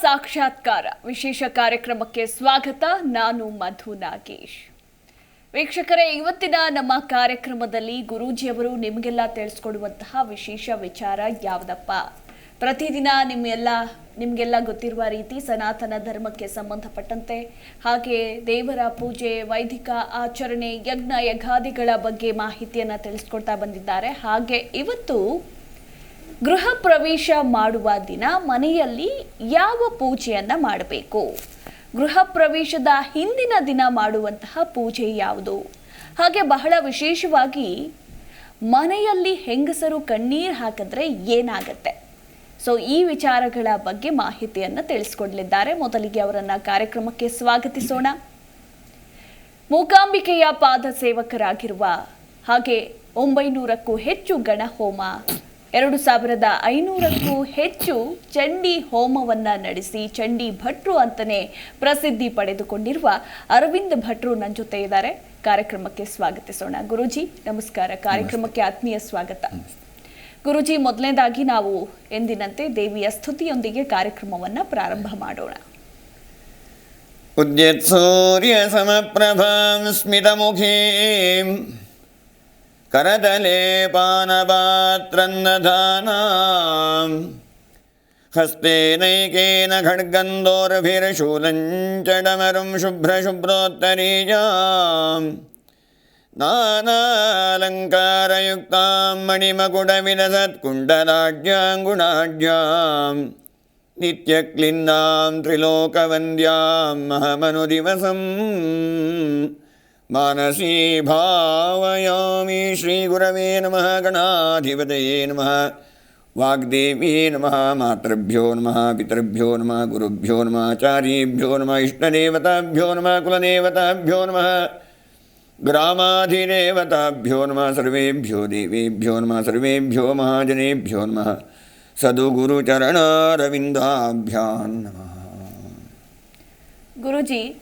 ಸಾಕ್ಷಾತ್ಕಾರ ವಿಶೇಷ ಕಾರ್ಯಕ್ರಮಕ್ಕೆ ಸ್ವಾಗತ. ನಾನು ಮಧು ನಾಗೇಶ್. ವೀಕ್ಷಕರೇ, ಇವತ್ತಿನ ನಮ್ಮ ಕಾರ್ಯಕ್ರಮದಲ್ಲಿ ಗುರೂಜಿಯವರು ನಿಮಗೆಲ್ಲ ತಿಳಿಸ್ಕೊಡುವಂತಹ ವಿಶೇಷ ವಿಚಾರ ಯಾವುದಪ್ಪ? ಪ್ರತಿದಿನ ನಿಮ್ಮೆಲ್ಲ, ನಿಮಗೆಲ್ಲ ಗೊತ್ತಿರುವ ರೀತಿ ಸನಾತನ ಧರ್ಮಕ್ಕೆ ಸಂಬಂಧಪಟ್ಟಂತೆ, ಹಾಗೆ ದೇವರ ಪೂಜೆ, ವೈದಿಕ ಆಚರಣೆ, ಯಜ್ಞ, ಯಗಾದಿಗಳ ಬಗ್ಗೆ ಮಾಹಿತಿಯನ್ನು ತಿಳಿಸ್ಕೊಡ್ತಾ ಬಂದಿದ್ದಾರೆ. ಹಾಗೆ ಇವತ್ತು ಗೃಹ ಪ್ರವೇಶ ಮಾಡುವ ದಿನ ಮನೆಯಲ್ಲಿ ಯಾವ ಪೂಜೆಯನ್ನ ಮಾಡಬೇಕು? ಗೃಹ ಪ್ರವೇಶದ ಹಿಂದಿನ ದಿನ ಮಾಡುವಂತಹ ಪೂಜೆ ಯಾವುದು? ಹಾಗೆ ಬಹಳ ವಿಶೇಷವಾಗಿ ಮನೆಯಲ್ಲಿ ಹೆಂಗಸರು ಕಣ್ಣೀರು ಹಾಕಿದ್ರೆ ಏನಾಗತ್ತೆ? ಸೊ ಈ ವಿಚಾರಗಳ ಬಗ್ಗೆ ಮಾಹಿತಿಯನ್ನು ತಿಳಿಸ್ಕೊಡ್ಲಿದ್ದಾರೆ. ಮೊದಲಿಗೆ ಅವರನ್ನ ಕಾರ್ಯಕ್ರಮಕ್ಕೆ ಸ್ವಾಗತಿಸೋಣ. ಮೂಕಾಂಬಿಕೆಯ ಪಾದ ಸೇವಕರಾಗಿರುವ ಹಾಗೆ ಒಂಬೈನೂರಕ್ಕೂ ಹೆಚ್ಚು ಗಣಹೋಮ ಎರಡು ಸಾವಿರದ ಐನೂರಕ್ಕೂ ಹೆಚ್ಚು ಚಂಡಿ ಹೋಮವನ್ನ ನಡೆಸಿ ಚಂಡಿ ಭಟ್ರು ಅಂತಾನೆ ಪ್ರಸಿದ್ಧಿ ಪಡೆದುಕೊಂಡಿರುವ ಅರವಿಂದ್ ಭಟ್ರು ನನ್ನ ಜೊತೆ ಇದ್ದಾರೆ ಕಾರ್ಯಕ್ರಮಕ್ಕೆ ಸ್ವಾಗತಿಸೋಣ ಗುರುಜಿ ನಮಸ್ಕಾರ ಕಾರ್ಯಕ್ರಮಕ್ಕೆ ಆತ್ಮೀಯ ಸ್ವಾಗತ ಗುರುಜಿ ಮೊದಲನೇದಾಗಿ ನಾವು ಎಂದಿನಂತೆ ದೇವಿಯ ಸ್ತುತಿಯೊಂದಿಗೆ ಕಾರ್ಯಕ್ರಮವನ್ನ ಪ್ರಾರಂಭ ಮಾಡೋಣ उद्यत्सूर्यसमप्रभां स्मितमुखीं करतले पानपात्रन्नधानाम् हस्तेनैकेन खड्गन्धोर्भिरशूदञ्चडमरुं शुभ्रशुभ्रोत्तरीयाम् नानालङ्कारयुक्तां मणिमकुडमिलसत्कुण्डलाज्ञ्याङ्गुणाड्यां नित्यक्लिन्नां त्रिलोकवन्द्यां महमनुदिवसम्। मानसी भावयामि श्रीगुरवे नम गणाधिपत नम वाग्देवी नम, मातृभ्यो नम, पितृभ्यो नम, गुरुभ्यो नम, आचार्येभ्यो नम, इष्टदेवताभ्यो नम, कुलदेवताभ्यो नम, ग्रामाधिदेवताभ्यो नम, सर्वेभ्यो देवेभ्यो नम, सर्वेभ्यो महाजनेभ्यो नम सदुगुरुचरणारविन्दाभ्यां नमः। गुरुजी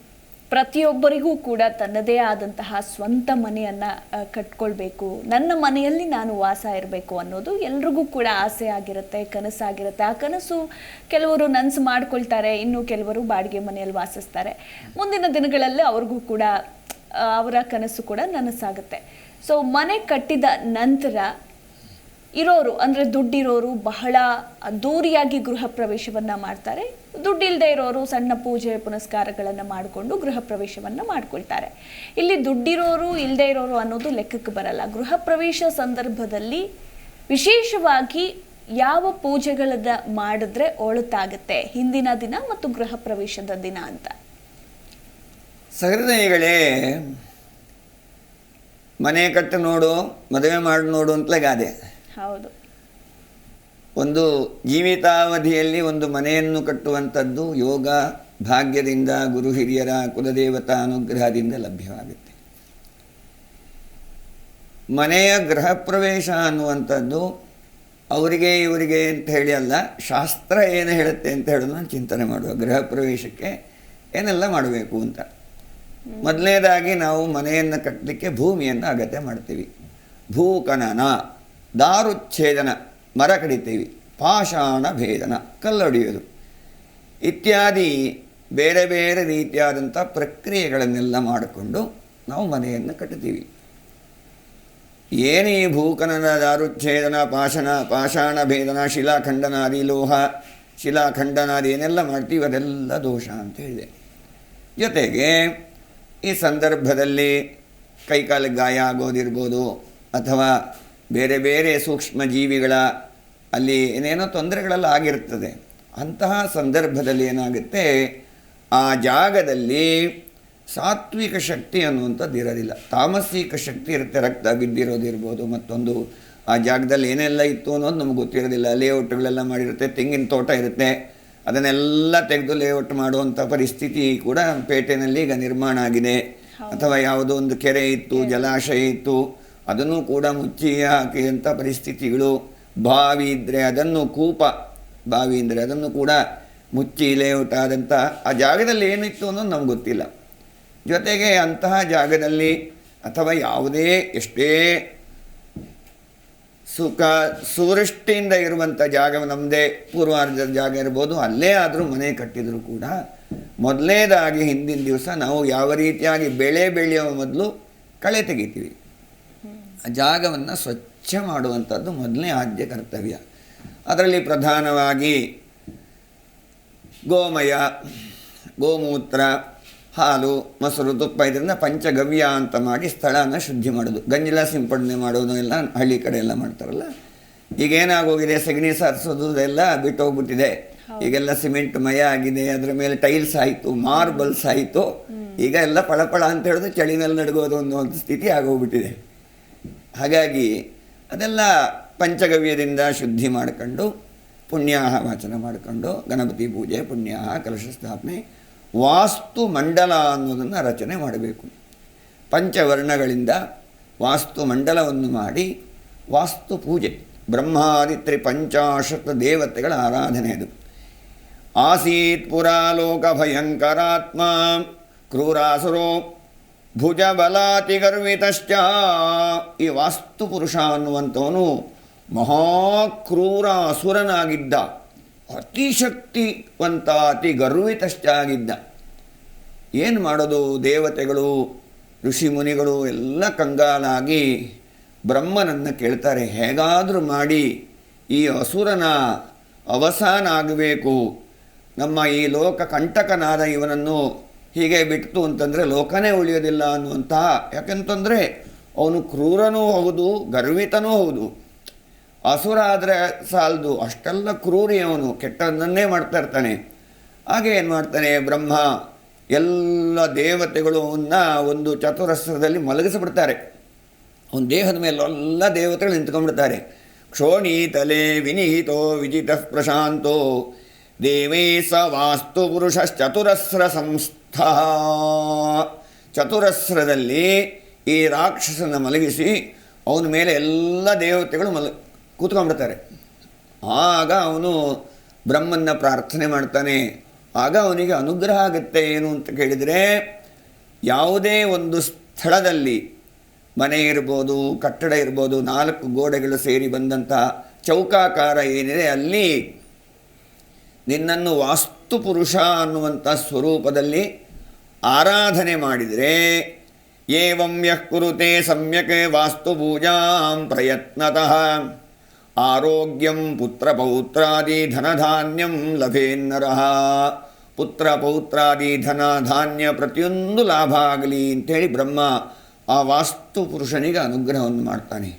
ಪ್ರತಿಯೊಬ್ಬರಿಗೂ ಕೂಡ ತನ್ನದೇ ಆದಂತಹ ಸ್ವಂತ ಮನೆಯನ್ನ ಕಟ್ಕೊಳ್ಬೇಕು. ನನ್ನ ಮನೆಯಲ್ಲಿ ನಾನು ವಾಸ ಇರಬೇಕು ಅನ್ನೋದು ಎಲ್ರಿಗೂ ಕೂಡ ಆಸೆ ಆಗಿರುತ್ತೆ, ಕನಸಾಗಿರುತ್ತೆ. ಆ ಕನಸು ಕೆಲವರು ನನಸು ಮಾಡ್ಕೊಳ್ತಾರೆ, ಇನ್ನು ಕೆಲವರು ಬಾಡಿಗೆ ಮನೆಯಲ್ಲಿ ವಾಸಿಸ್ತಾರೆ. ಮುಂದಿನ ದಿನಗಳಲ್ಲಿ ಅವ್ರಿಗೂ ಕೂಡ ಅವರ ಕನಸು ಕೂಡ ನನಸಾಗುತ್ತೆ. ಸೊ ಮನೆ ಕಟ್ಟಿದ ನಂತರ ಇರೋರು, ಅಂದರೆ ದುಡ್ಡಿರೋರು ಬಹಳ ಅದ್ದೂರಿಯಾಗಿ ಗೃಹ ಪ್ರವೇಶವನ್ನು ಮಾಡ್ತಾರೆ. ದುಡ್ಡಿಲ್ಲದೆ ಇರೋರು ಸಣ್ಣ ಪೂಜೆ ಪುನಸ್ಕಾರಗಳನ್ನು ಮಾಡಿಕೊಂಡು ಗೃಹ ಪ್ರವೇಶವನ್ನು ಮಾಡ್ಕೊಳ್ತಾರೆ. ಇಲ್ಲಿ ದುಡ್ಡಿರೋರು ಇಲ್ಲದೆ ಇರೋರು ಅನ್ನೋದು ಲೆಕ್ಕಕ್ಕೆ ಬರಲ್ಲ. ಗೃಹ ಪ್ರವೇಶ ಸಂದರ್ಭದಲ್ಲಿ ವಿಶೇಷವಾಗಿ ಯಾವ ಪೂಜೆಗಳನ್ನ ಮಾಡಿದ್ರೆ ಒಳತಾಗುತ್ತೆ? ಹಿಂದಿನ ದಿನ ಮತ್ತು ಗೃಹ ಪ್ರವೇಶದ ದಿನ ಅಂತ. ಸಹೃದಯಗಳೇ, ಮನೆ ಕಟ್ಟು ನೋಡು, ಮದುವೆ ಮಾಡಿ ನೋಡು ಅಂತಲೇ ಗಾದೆ. ಹೌದು. ಒಂದು ಜೀವಿತಾವಧಿಯಲ್ಲಿ ಒಂದು ಮನೆಯನ್ನು ಕಟ್ಟುವಂಥದ್ದು ಯೋಗ ಭಾಗ್ಯದಿಂದ ಗುರು ಹಿರಿಯರ ಕುಲದೇವತಾ ಅನುಗ್ರಹದಿಂದ ಲಭ್ಯವಾಗುತ್ತೆ. ಮನೆಯ ಗೃಹ ಪ್ರವೇಶ ಅನ್ನುವಂಥದ್ದು ಅವರಿಗೆ ಇವರಿಗೆ ಅಂತ ಹೇಳಿ ಅಲ್ಲ, ಶಾಸ್ತ್ರ ಏನು ಹೇಳುತ್ತೆ ಅಂತ ಹೇಳೋದು ನಾನು ಚಿಂತನೆ ಮಾಡುವ. ಗೃಹ ಪ್ರವೇಶಕ್ಕೆ ಏನೆಲ್ಲ ಮಾಡಬೇಕು ಅಂತ. ಮೊದಲನೇದಾಗಿ ನಾವು ಮನೆಯನ್ನು ಕಟ್ಟಲಿಕ್ಕೆ ಭೂಮಿಯನ್ನು ಅಗತ್ಯ ಮಾಡ್ತೀವಿ. ಭೂಕನನ ದಾರುಚ್ಛೇದನ ಮರ ಕಡಿತೀವಿ ಪಾಷಾಣ ಭೇದನ ಕಲ್ಲೊಡೆಯೋದು ಇತ್ಯಾದಿ ಬೇರೆ ಬೇರೆ ರೀತಿಯಾದಂಥ ಪ್ರಕ್ರಿಯೆಗಳನ್ನೆಲ್ಲ ಮಾಡಿಕೊಂಡು ನಾವು ಮನೆಯನ್ನು ಕಟ್ಟುತ್ತೀವಿ. ಏನೇ ಭೂಕನನ ದಾರುಚ್ಛೇದನ ಪಾಷಣ ಪಾಷಾಣ ಭೇದನ, ಶಿಲಾಖಂಡನಾದಿ ಲೋಹ, ಶಿಲಾಖಂಡನಾದಿ ಏನೆಲ್ಲ ಮಾಡ್ತೀವಿ ಅದೆಲ್ಲ ದೋಷ ಅಂತ ಹೇಳಿದೆ. ಜೊತೆಗೆ ಈ ಸಂದರ್ಭದಲ್ಲಿ ಕೈಕಾಲಿಗೆ ಗಾಯ ಆಗೋದಿರ್ಬೋದು ಅಥವಾ ಬೇರೆ ಬೇರೆ ಸೂಕ್ಷ್ಮ ಜೀವಿಗಳ ಅಲ್ಲಿ ಏನೇನೋ ತೊಂದರೆಗಳೆಲ್ಲ ಆಗಿರ್ತದೆ. ಅಂತಹ ಸಂದರ್ಭದಲ್ಲಿ ಏನಾಗುತ್ತೆ? ಆ ಜಾಗದಲ್ಲಿ ಸಾತ್ವಿಕ ಶಕ್ತಿ ಅನ್ನುವಂಥದ್ದು ಇರೋದಿಲ್ಲ. ತಾಮಸಿಕ ಶಕ್ತಿ ಇರುತ್ತೆ. ರಕ್ತ ಬಿದ್ದಿರೋದಿರ್ಬೋದು ಮತ್ತೊಂದು ಆ ಜಾಗದಲ್ಲಿ ಏನೆಲ್ಲ ಇತ್ತು ಅನ್ನೋದು ನಮ್ಗೆ ಗೊತ್ತಿರೋದಿಲ್ಲ. ಲೇಔಟ್ಗಳೆಲ್ಲ ಮಾಡಿರುತ್ತೆ ತೆಂಗಿನ ತೋಟ ಇರುತ್ತೆ. ಅದನ್ನೆಲ್ಲ ತೆಗೆದು ಲೇಔಟ್ ಮಾಡುವಂಥ ಪರಿಸ್ಥಿತಿ ಕೂಡ ಪೇಟೆನಲ್ಲಿ ಈಗ ನಿರ್ಮಾಣ ಆಗಿದೆ. ಅಥವಾ ಯಾವುದೋ ಒಂದು ಕೆರೆ ಇತ್ತು ಜಲಾಶಯ ಇತ್ತು. ಅದನ್ನು ಕೂಡ ಮುಚ್ಚಿ ಹಾಕಿದಂಥ ಪರಿಸ್ಥಿತಿಗಳು. ಬಾವಿ ಇದ್ದರೆ ಅದನ್ನು ಕೂಪ. ಬಾವಿ ಅಂದರೆ ಅದನ್ನು ಕೂಡ ಮುಚ್ಚಿ ಲೇಔಟ್ ಆದಂಥ ಆ ಜಾಗದಲ್ಲಿ ಏನಿತ್ತು ಅನ್ನೋದು ನಮ್ಗೆ ಗೊತ್ತಿಲ್ಲ. ಜೊತೆಗೆ ಅಂತಹ ಜಾಗದಲ್ಲಿ ಅಥವಾ ಯಾವುದೇ ಎಷ್ಟೇ ಸುಖ, ಸುವೃಷ್ಟಿಯಿಂದ ಇರುವಂಥ ಜಾಗ ನಮ್ಮದೇ ಪೂರ್ವಾರ್ಧ ಜಾಗ ಇರ್ಬೋದು, ಅಲ್ಲೇ ಆದರೂ ಮನೆ ಕಟ್ಟಿದರೂ ಕೂಡ ಮೊದಲನೇದಾಗಿ ಹಿಂದಿನ ದಿವಸ ನಾವು ಯಾವ ರೀತಿಯಾಗಿ ಬೆಳೆ ಬೆಳೆಯುವ ಮೊದಲು ಕಳೆ ತೆಗಿತೀವಿ. ಜಾಗವನ್ನು ಸ್ವಚ್ಛ ಮಾಡುವಂಥದ್ದು ಮೊದಲನೇ ಆದ್ಯ ಕರ್ತವ್ಯ. ಅದರಲ್ಲಿ ಪ್ರಧಾನವಾಗಿ ಗೋಮಯ ಗೋಮೂತ್ರ ಹಾಲು ಮೊಸರು ತುಪ್ಪ ಇದರಿಂದ ಪಂಚಗವ್ಯ ಅಂತ ಮಾಡಿ ಸ್ಥಳನ ಶುದ್ಧಿ ಮಾಡೋದು. ಗಂಜಲ ಸಿಂಪಡಣೆ ಮಾಡೋದು ಎಲ್ಲ ಹಳ್ಳಿ ಕಡೆ ಎಲ್ಲ ಮಾಡ್ತಾರಲ್ಲ. ಈಗ ಏನಾಗೋಗಿದೆ ಸಗಣಿ ಸಾರಿಸೋದು ಎಲ್ಲ ಬಿಟ್ಟೋಗ್ಬಿಟ್ಟಿದೆ. ಈಗೆಲ್ಲ ಸಿಮೆಂಟ್ ಮಯ ಆಗಿದೆ ಅದರ ಮೇಲೆ ಟೈಲ್ಸ್ ಆಯಿತು ಮಾರ್ಬಲ್ಸ್ ಆಯಿತು. ಈಗ ಎಲ್ಲ ಪಳಪಳ ಅಂತ ಹೇಳಿದ್ರೆ ಚಳಿನಲ್ಲಿ ನಡಗೋದು ಅನ್ನೋ ಒಂದು ಸ್ಥಿತಿ ಆಗೋಗ್ಬಿಟ್ಟಿದೆ. ಹಾಗಾಗಿ ಅದೆಲ್ಲ ಪಂಚಗವ್ಯದಿಂದ ಶುದ್ಧಿ ಮಾಡಿಕೊಂಡು ಪುಣ್ಯಾಹ ವಾಚನ ಮಾಡಿಕೊಂಡು ಗಣಪತಿ ಪೂಜೆ, ಪುಣ್ಯಾಹ, ಕಲಶ ಸ್ಥಾಪನೆ, ವಾಸ್ತು ಮಂಡಲ ಅನ್ನೋದನ್ನು ರಚನೆ ಮಾಡಬೇಕು. ಪಂಚವರ್ಣಗಳಿಂದ ವಾಸ್ತು ಮಂಡಲವನ್ನು ಮಾಡಿ ವಾಸ್ತು ಪೂಜೆ ಬ್ರಹ್ಮಾದಿತ್ರಿ ಪಂಚಾಶತ್ ದೇವತೆಗಳ ಆರಾಧನೆ ಅದು. ಆಸೀತ್ ಪುರಾಲೋಕ ಭಯಂಕರಾತ್ಮ, ಕ್ರೂರಾಸುರೋ ಭುಜ ಬಲಾತಿ ಗರ್ವಿತಶ್ಚ ಈ ವಾಸ್ತು ಪುರುಷ ಅನ್ನುವಂಥವನು ಮಹಾಕ್ರೂರ ಅಸುರನಾಗಿದ್ದ ಅತಿಶಕ್ತಿವಂತ ಅತಿ ಗರ್ವಿತಶ್ಚ ಆಗಿದ್ದ. ಏನು ಮಾಡೋದು ದೇವತೆಗಳು, ಋಷಿ ಮುನಿಗಳು ಎಲ್ಲ ಕಂಗಾಲಾಗಿ ಬ್ರಹ್ಮನನ್ನು ಕೇಳ್ತಾರೆ, ಹೇಗಾದರೂ ಮಾಡಿ ಈ ಅಸುರನ ಅವಸಾನ ಆಗಬೇಕು. ನಮ್ಮ ಈ ಲೋಕ ಕಂಟಕನಾದ ಇವನನ್ನು ಹೀಗೆ ಬಿಟ್ಟು ಅಂತಂದರೆ ಲೋಕನೇ ಉಳಿಯೋದಿಲ್ಲ ಅನ್ನುವಂತಹ ಯಾಕೆಂತಂದರೆ ಅವನು ಕ್ರೂರನೂ ಹೌದು, ಗರ್ವಿತನೂ ಹೌದು. ಅಸುರ ಆದರೆ ಸಾಲದು, ಅಷ್ಟೆಲ್ಲ ಕ್ರೂರಿ ಅವನು ಕೆಟ್ಟದ್ದನ್ನೇ ಮಾಡ್ತಾ ಇರ್ತಾನೆ. ಹಾಗೆ ಏನು ಮಾಡ್ತಾನೆ ಬ್ರಹ್ಮ, ಎಲ್ಲ ದೇವತೆಗಳು ಅವನ್ನ ಒಂದು ಚತುರಸ್ರದಲ್ಲಿ ಮಲಗಿಸಿಬಿಡ್ತಾರೆ. ಅವನ ದೇಹದ ಮೇಲೆ ಎಲ್ಲ ದೇವತೆಗಳು ನಿಂತ್ಕೊಂಡ್ಬಿಡ್ತಾರೆ. ಕ್ಷೋಣಿ ತಲೆ ವಿನಿಹಿತೋ ವಿಜಿತ ಪ್ರಶಾಂತೋ. ದೇವೇ ಸ ವಾಸ್ತು ಪುರುಷಶ್ಚತುರಸ್ರ ಸಂಸ್ಥ ಚತುರಸ್ರದಲ್ಲಿ ಈ ರಾಕ್ಷಸನ ಮಲಗಿಸಿ ಅವನ ಮೇಲೆ ಎಲ್ಲ ದೇವತೆಗಳು ಮಲ, ಕೂತ್ಕೊಂಡ್ಬಿಡ್ತಾರೆ. ಆಗ ಅವನು ಬ್ರಹ್ಮನ್ನ ಪ್ರಾರ್ಥನೆ ಮಾಡ್ತಾನೆ. ಆಗ ಅವನಿಗೆ ಅನುಗ್ರಹ ಆಗುತ್ತೆ ಏನು ಅಂತ ಕೇಳಿದರೆ, ಯಾವುದೇ ಒಂದು ಸ್ಥಳದಲ್ಲಿ ಮನೆ ಇರ್ಬೋದು, ಕಟ್ಟಡ ಇರ್ಬೋದು, ನಾಲ್ಕು ಗೋಡೆಗಳು ಸೇರಿ ಬಂದಂತಹ ಚೌಕಾಕಾರ ಏನಿದೆ, ಅಲ್ಲಿ ನಿನ್ನನ್ನು ವಾಸ್ತು ಪುರುಷ ಅನ್ನುವಂಥ ಸ್ವರೂಪದಲ್ಲಿ ಆರಾಧನೆ ಮಾಡಿದರೆ ಏವಂ ಯಃ ಕುರುತೆ ಸಮ್ಯಕ್ ವಾಸ್ತು ಪೂಜಾಂ ಪ್ರಯತ್ನತಃ. ಆರೋಗ್ಯಂ ಪುತ್ರ ಪೌತ್ರಾದಿ ಧನಧಾನ್ಯಂ ಲಭೇನ್ನರ. ಪುತ್ರ ಪೌತ್ರಾದಿ ಧನ ಧಾನ್ಯ ಪ್ರತಿಯೊಂದು ಲಾಭ ಆಗಲಿ ಅಂತೇಳಿ ಬ್ರಹ್ಮ ಆ ವಾಸ್ತು ಪುರುಷನಿಗೆ ಅನುಗ್ರಹವನ್ನು ಮಾಡ್ತಾನೆ.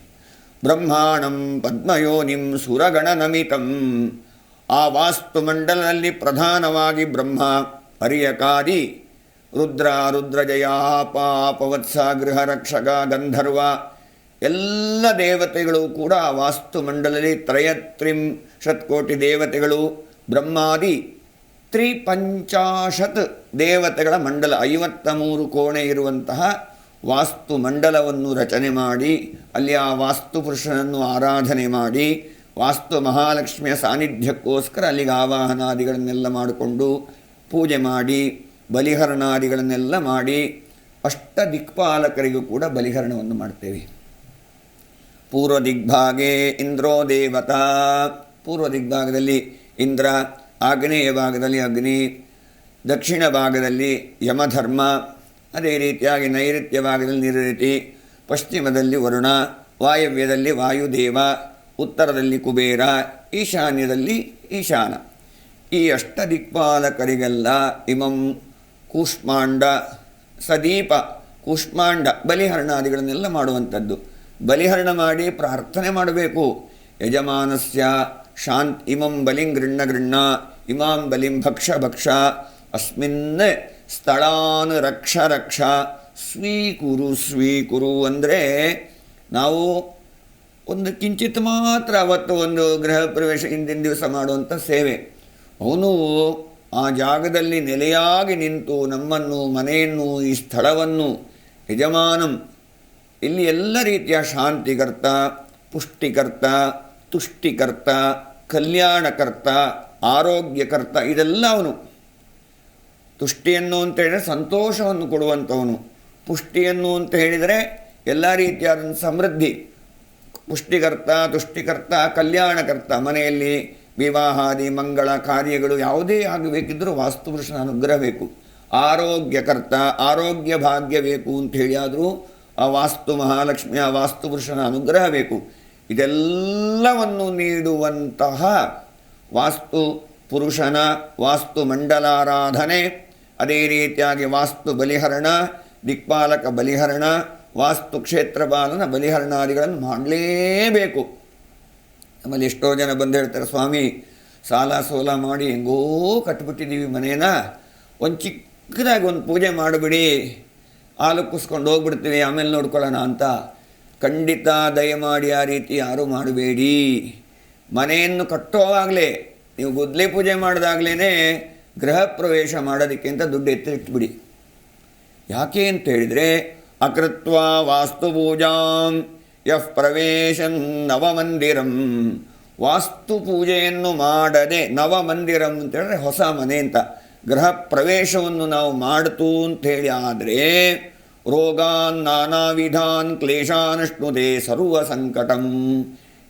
ಬ್ರಹ್ಮಾಣಂ ಪದ್ಮಯೋನಿಂ ಸುರಗಣನಮಿತಂ. ಆ ವಾಸ್ತು ಮಂಡಲದಲ್ಲಿ ಪ್ರಧಾನವಾಗಿ ಬ್ರಹ್ಮ ಅರಿಯಕಾದಿ ರುದ್ರ ರುದ್ರಜಯ ಪಾಪವತ್ಸ ಗೃಹ ರಕ್ಷಕ ಗಂಧರ್ವ. ಎಲ್ಲ ದೇವತೆಗಳು ಕೂಡ ಆ ವಾಸ್ತು ಮಂಡಲದಲ್ಲಿ ತ್ರಯತ್ರಿಂ ಶತ್ಕೋಟಿ ದೇವತೆಗಳು, ಬ್ರಹ್ಮಾದಿ ತ್ರಿಪಂಚಾಶತ್ ದೇವತೆಗಳ ಮಂಡಲ, ಐವತ್ತ ಮೂರು ಕೋಣೆ ಇರುವಂತಹ ವಾಸ್ತು ಮಂಡಲವನ್ನು ರಚನೆ ಮಾಡಿ, ಅಲ್ಲಿ ಆ ವಾಸ್ತು ಪುರುಷನನ್ನು ಆರಾಧನೆ ಮಾಡಿ, ವಾಸ್ತು ಮಹಾಲಕ್ಷ್ಮಿಯ ಸಾನ್ನಿಧ್ಯಕ್ಕೋಸ್ಕರ ಅಲ್ಲಿಗೆ ಆವಾಹನಾದಿಗಳನ್ನೆಲ್ಲ ಮಾಡಿಕೊಂಡು ಪೂಜೆ ಮಾಡಿ ಬಲಿಹರಣಾದಿಗಳನ್ನೆಲ್ಲ ಮಾಡಿ ಅಷ್ಟ ದಿಕ್ಪಾಲಕರಿಗೂ ಕೂಡ ಬಲಿಹರಣವನ್ನು ಮಾಡ್ತೇವೆ. ಪೂರ್ವ ದಿಗ್ಭಾಗೆ ಇಂದ್ರೋ ದೇವತಾ. ಪೂರ್ವ ದಿಗ್ಭಾಗದಲ್ಲಿ ಇಂದ್ರ, ಆಗ್ನೇಯ ಭಾಗದಲ್ಲಿ ಅಗ್ನಿ, ದಕ್ಷಿಣ ಭಾಗದಲ್ಲಿ ಯಮಧರ್ಮ, ಅದೇ ರೀತಿಯಾಗಿ ನೈಋತ್ಯ ಭಾಗದಲ್ಲಿ ನಿರೃತಿ, ಪಶ್ಚಿಮದಲ್ಲಿ ವರುಣ, ವಾಯವ್ಯದಲ್ಲಿ ವಾಯುದೇವ, ಉತ್ತರದಲ್ಲಿ ಕುಬೇರ, ಈಶಾನ್ಯದಲ್ಲಿ ಈಶಾನ. ಈ ಅಷ್ಟ ದಿಕ್ಪಾಲಕರಿಗೆಲ್ಲ ಇಮಂ ಕೂಷ್ಮಾಂಡ, ಸದೀಪ, ಕೂಷ್ಮಾಂಡ, ಬಲಿಹರಣಾದಿಗಳನ್ನೆಲ್ಲ ಮಾಡುವಂಥದ್ದು. ಬಲಿಹರಣ ಮಾಡಿ ಪ್ರಾರ್ಥನೆ ಮಾಡಬೇಕು. ಯಜಮಾನಸ್ಯ ಶಾಂತ್ ಇಮಂ ಬಲಿಂ ಗೃಣ್ಣ ಗೃಣ್ಣ, ಇಮಾಂ ಬಲಿಂ ಭಕ್ಷ ಭಕ್ಷ ಅಸ್ಮಿನ್ ಸ್ಥಳಾನ್ ರಕ್ಷ ರಕ್ಷ ಸ್ವೀಕುರು ಸ್ವೀಕುರು ಅಂದರೆ ನಾವು ಒಂದು ಕಿಂಚಿತ್ ಮಾತ್ರ ಅವತ್ತು ಒಂದು ಗೃಹ ಪ್ರವೇಶ ಹಿಂದಿನ ದಿವಸ ಮಾಡುವಂಥ ಸೇವೆ. ಅವನು ಆ ಜಾಗದಲ್ಲಿ ನೆಲೆಯಾಗಿ ನಿಂತು ನಮ್ಮನ್ನು, ಮನೆಯನ್ನು, ಈ ಸ್ಥಳವನ್ನು, ಯಜಮಾನಂ, ಇಲ್ಲಿ ಎಲ್ಲ ರೀತಿಯ ಶಾಂತಿಕರ್ತ, ಪುಷ್ಟಿಕರ್ತ, ತುಷ್ಟಿಕರ್ತ, ಕಲ್ಯಾಣಕರ್ತ, ಆರೋಗ್ಯಕರ್ತ, ಇದೆಲ್ಲ ಅವನು. ತುಷ್ಟಿಯನ್ನು ಅಂತ ಹೇಳಿದರೆ ಸಂತೋಷವನ್ನು ಕೊಡುವಂಥವನು. ಪುಷ್ಟಿಯನ್ನು ಅಂತ ಹೇಳಿದರೆ ಎಲ್ಲ ರೀತಿಯಾದ ಸಮೃದ್ಧಿ. ಪುಷ್ಟಿಕರ್ತ, ತುಷ್ಟಿಕರ್ತ, ಕಲ್ಯಾಣಕರ್ತ ಮನೆಯಲ್ಲಿ ವಿವಾಹಾದಿ ಮಂಗಳ ಕಾರ್ಯಗಳು ಯಾವುದೇ ಆಗಬೇಕಿದ್ದರೂ ವಾಸ್ತುಪುರುಷನ ಅನುಗ್ರಹ ಬೇಕು. ಆರೋಗ್ಯಕರ್ತ, ಆರೋಗ್ಯ ಭಾಗ್ಯ ಬೇಕು ಅಂತ ಹೇಳಿಯಾದರೂ ಆ ವಾಸ್ತು ಮಹಾಲಕ್ಷ್ಮಿಯ ವಾಸ್ತುಪುರುಷನ ಅನುಗ್ರಹ ಬೇಕು. ಇದೆಲ್ಲವನ್ನು ನೀಡುವಂತಹ ವಾಸ್ತು ಪುರುಷನ, ವಾಸ್ತು ಮಂಡಲಾರಾಧನೆ, ಅದೇ ರೀತಿಯಾಗಿ ವಾಸ್ತು ಬಲಿಹರಣ, ದಿಕ್ಪಾಲಕ ಬಲಿಹರಣ, ವಾಸ್ತು ಕ್ಷೇತ್ರಪಾಲನ ಬಲಿಹರಣಾದಿಗಳನ್ನು ಮಾಡಲೇಬೇಕು. ನಮ್ಮಲ್ಲಿ ಎಷ್ಟೋ ಜನ ಬಂದು ಹೇಳ್ತಾರೆ, ಸ್ವಾಮಿ, ಸಾಲ ಸೋಲ ಮಾಡಿ ಹೆಂಗೋ ಕಟ್ಬಿಟ್ಟಿದ್ದೀವಿ ಮನೇನ, ಒಂದು ಚಿಕ್ಕದಾಗಿ ಒಂದು ಪೂಜೆ ಮಾಡಿಬಿಡಿ, ಹಾಲು ಕುಸ್ಕೊಂಡು ಹೋಗ್ಬಿಡ್ತೀವಿ, ಆಮೇಲೆ ನೋಡ್ಕೊಳ್ಳೋಣ ಅಂತ. ಖಂಡಿತ ದಯಮಾಡಿ ಆ ರೀತಿ ಯಾರೂ ಮಾಡಬೇಡಿ. ಮನೆಯನ್ನು ಕಟ್ಟೋವಾಗಲೇ, ನೀವು ಗುದ್ಲಿ ಪೂಜೆ ಮಾಡಿದಾಗಲೇ ಗೃಹ ಪ್ರವೇಶ ಮಾಡೋದಕ್ಕೆ ಅಂತ ದುಡ್ಡು ಎತ್ತಿಟ್ಬಿಡಿ. ಯಾಕೆ ಅಂತ ಹೇಳಿದರೆ, ಅಕೃತ್ವ ವಾಸ್ತು ಪೂಜಾಂ ಯಃ ಪ್ರವೇಶನ್ ನವಮಂದಿರಂ ವಾಸ್ತು ಪೂಜೆಯನ್ನು ಮಾಡದೆ ನವಮಂದಿರಂ ಅಂತ ಹೇಳಿದ್ರೆ ಹೊಸ ಮನೆ ಅಂತ. ಗೃಹ ಪ್ರವೇಶವನ್ನು ನಾವು ಮಾಡ್ತು ಅಂಥೇಳಿ ಆದರೆ ರೋಗಾನ್ ನಾನಾ ವಿಧಾನ್ ಕ್ಲೇಶಾನಷ್ಣುದೇ ಸರ್ವ ಸಂಕಟಂ.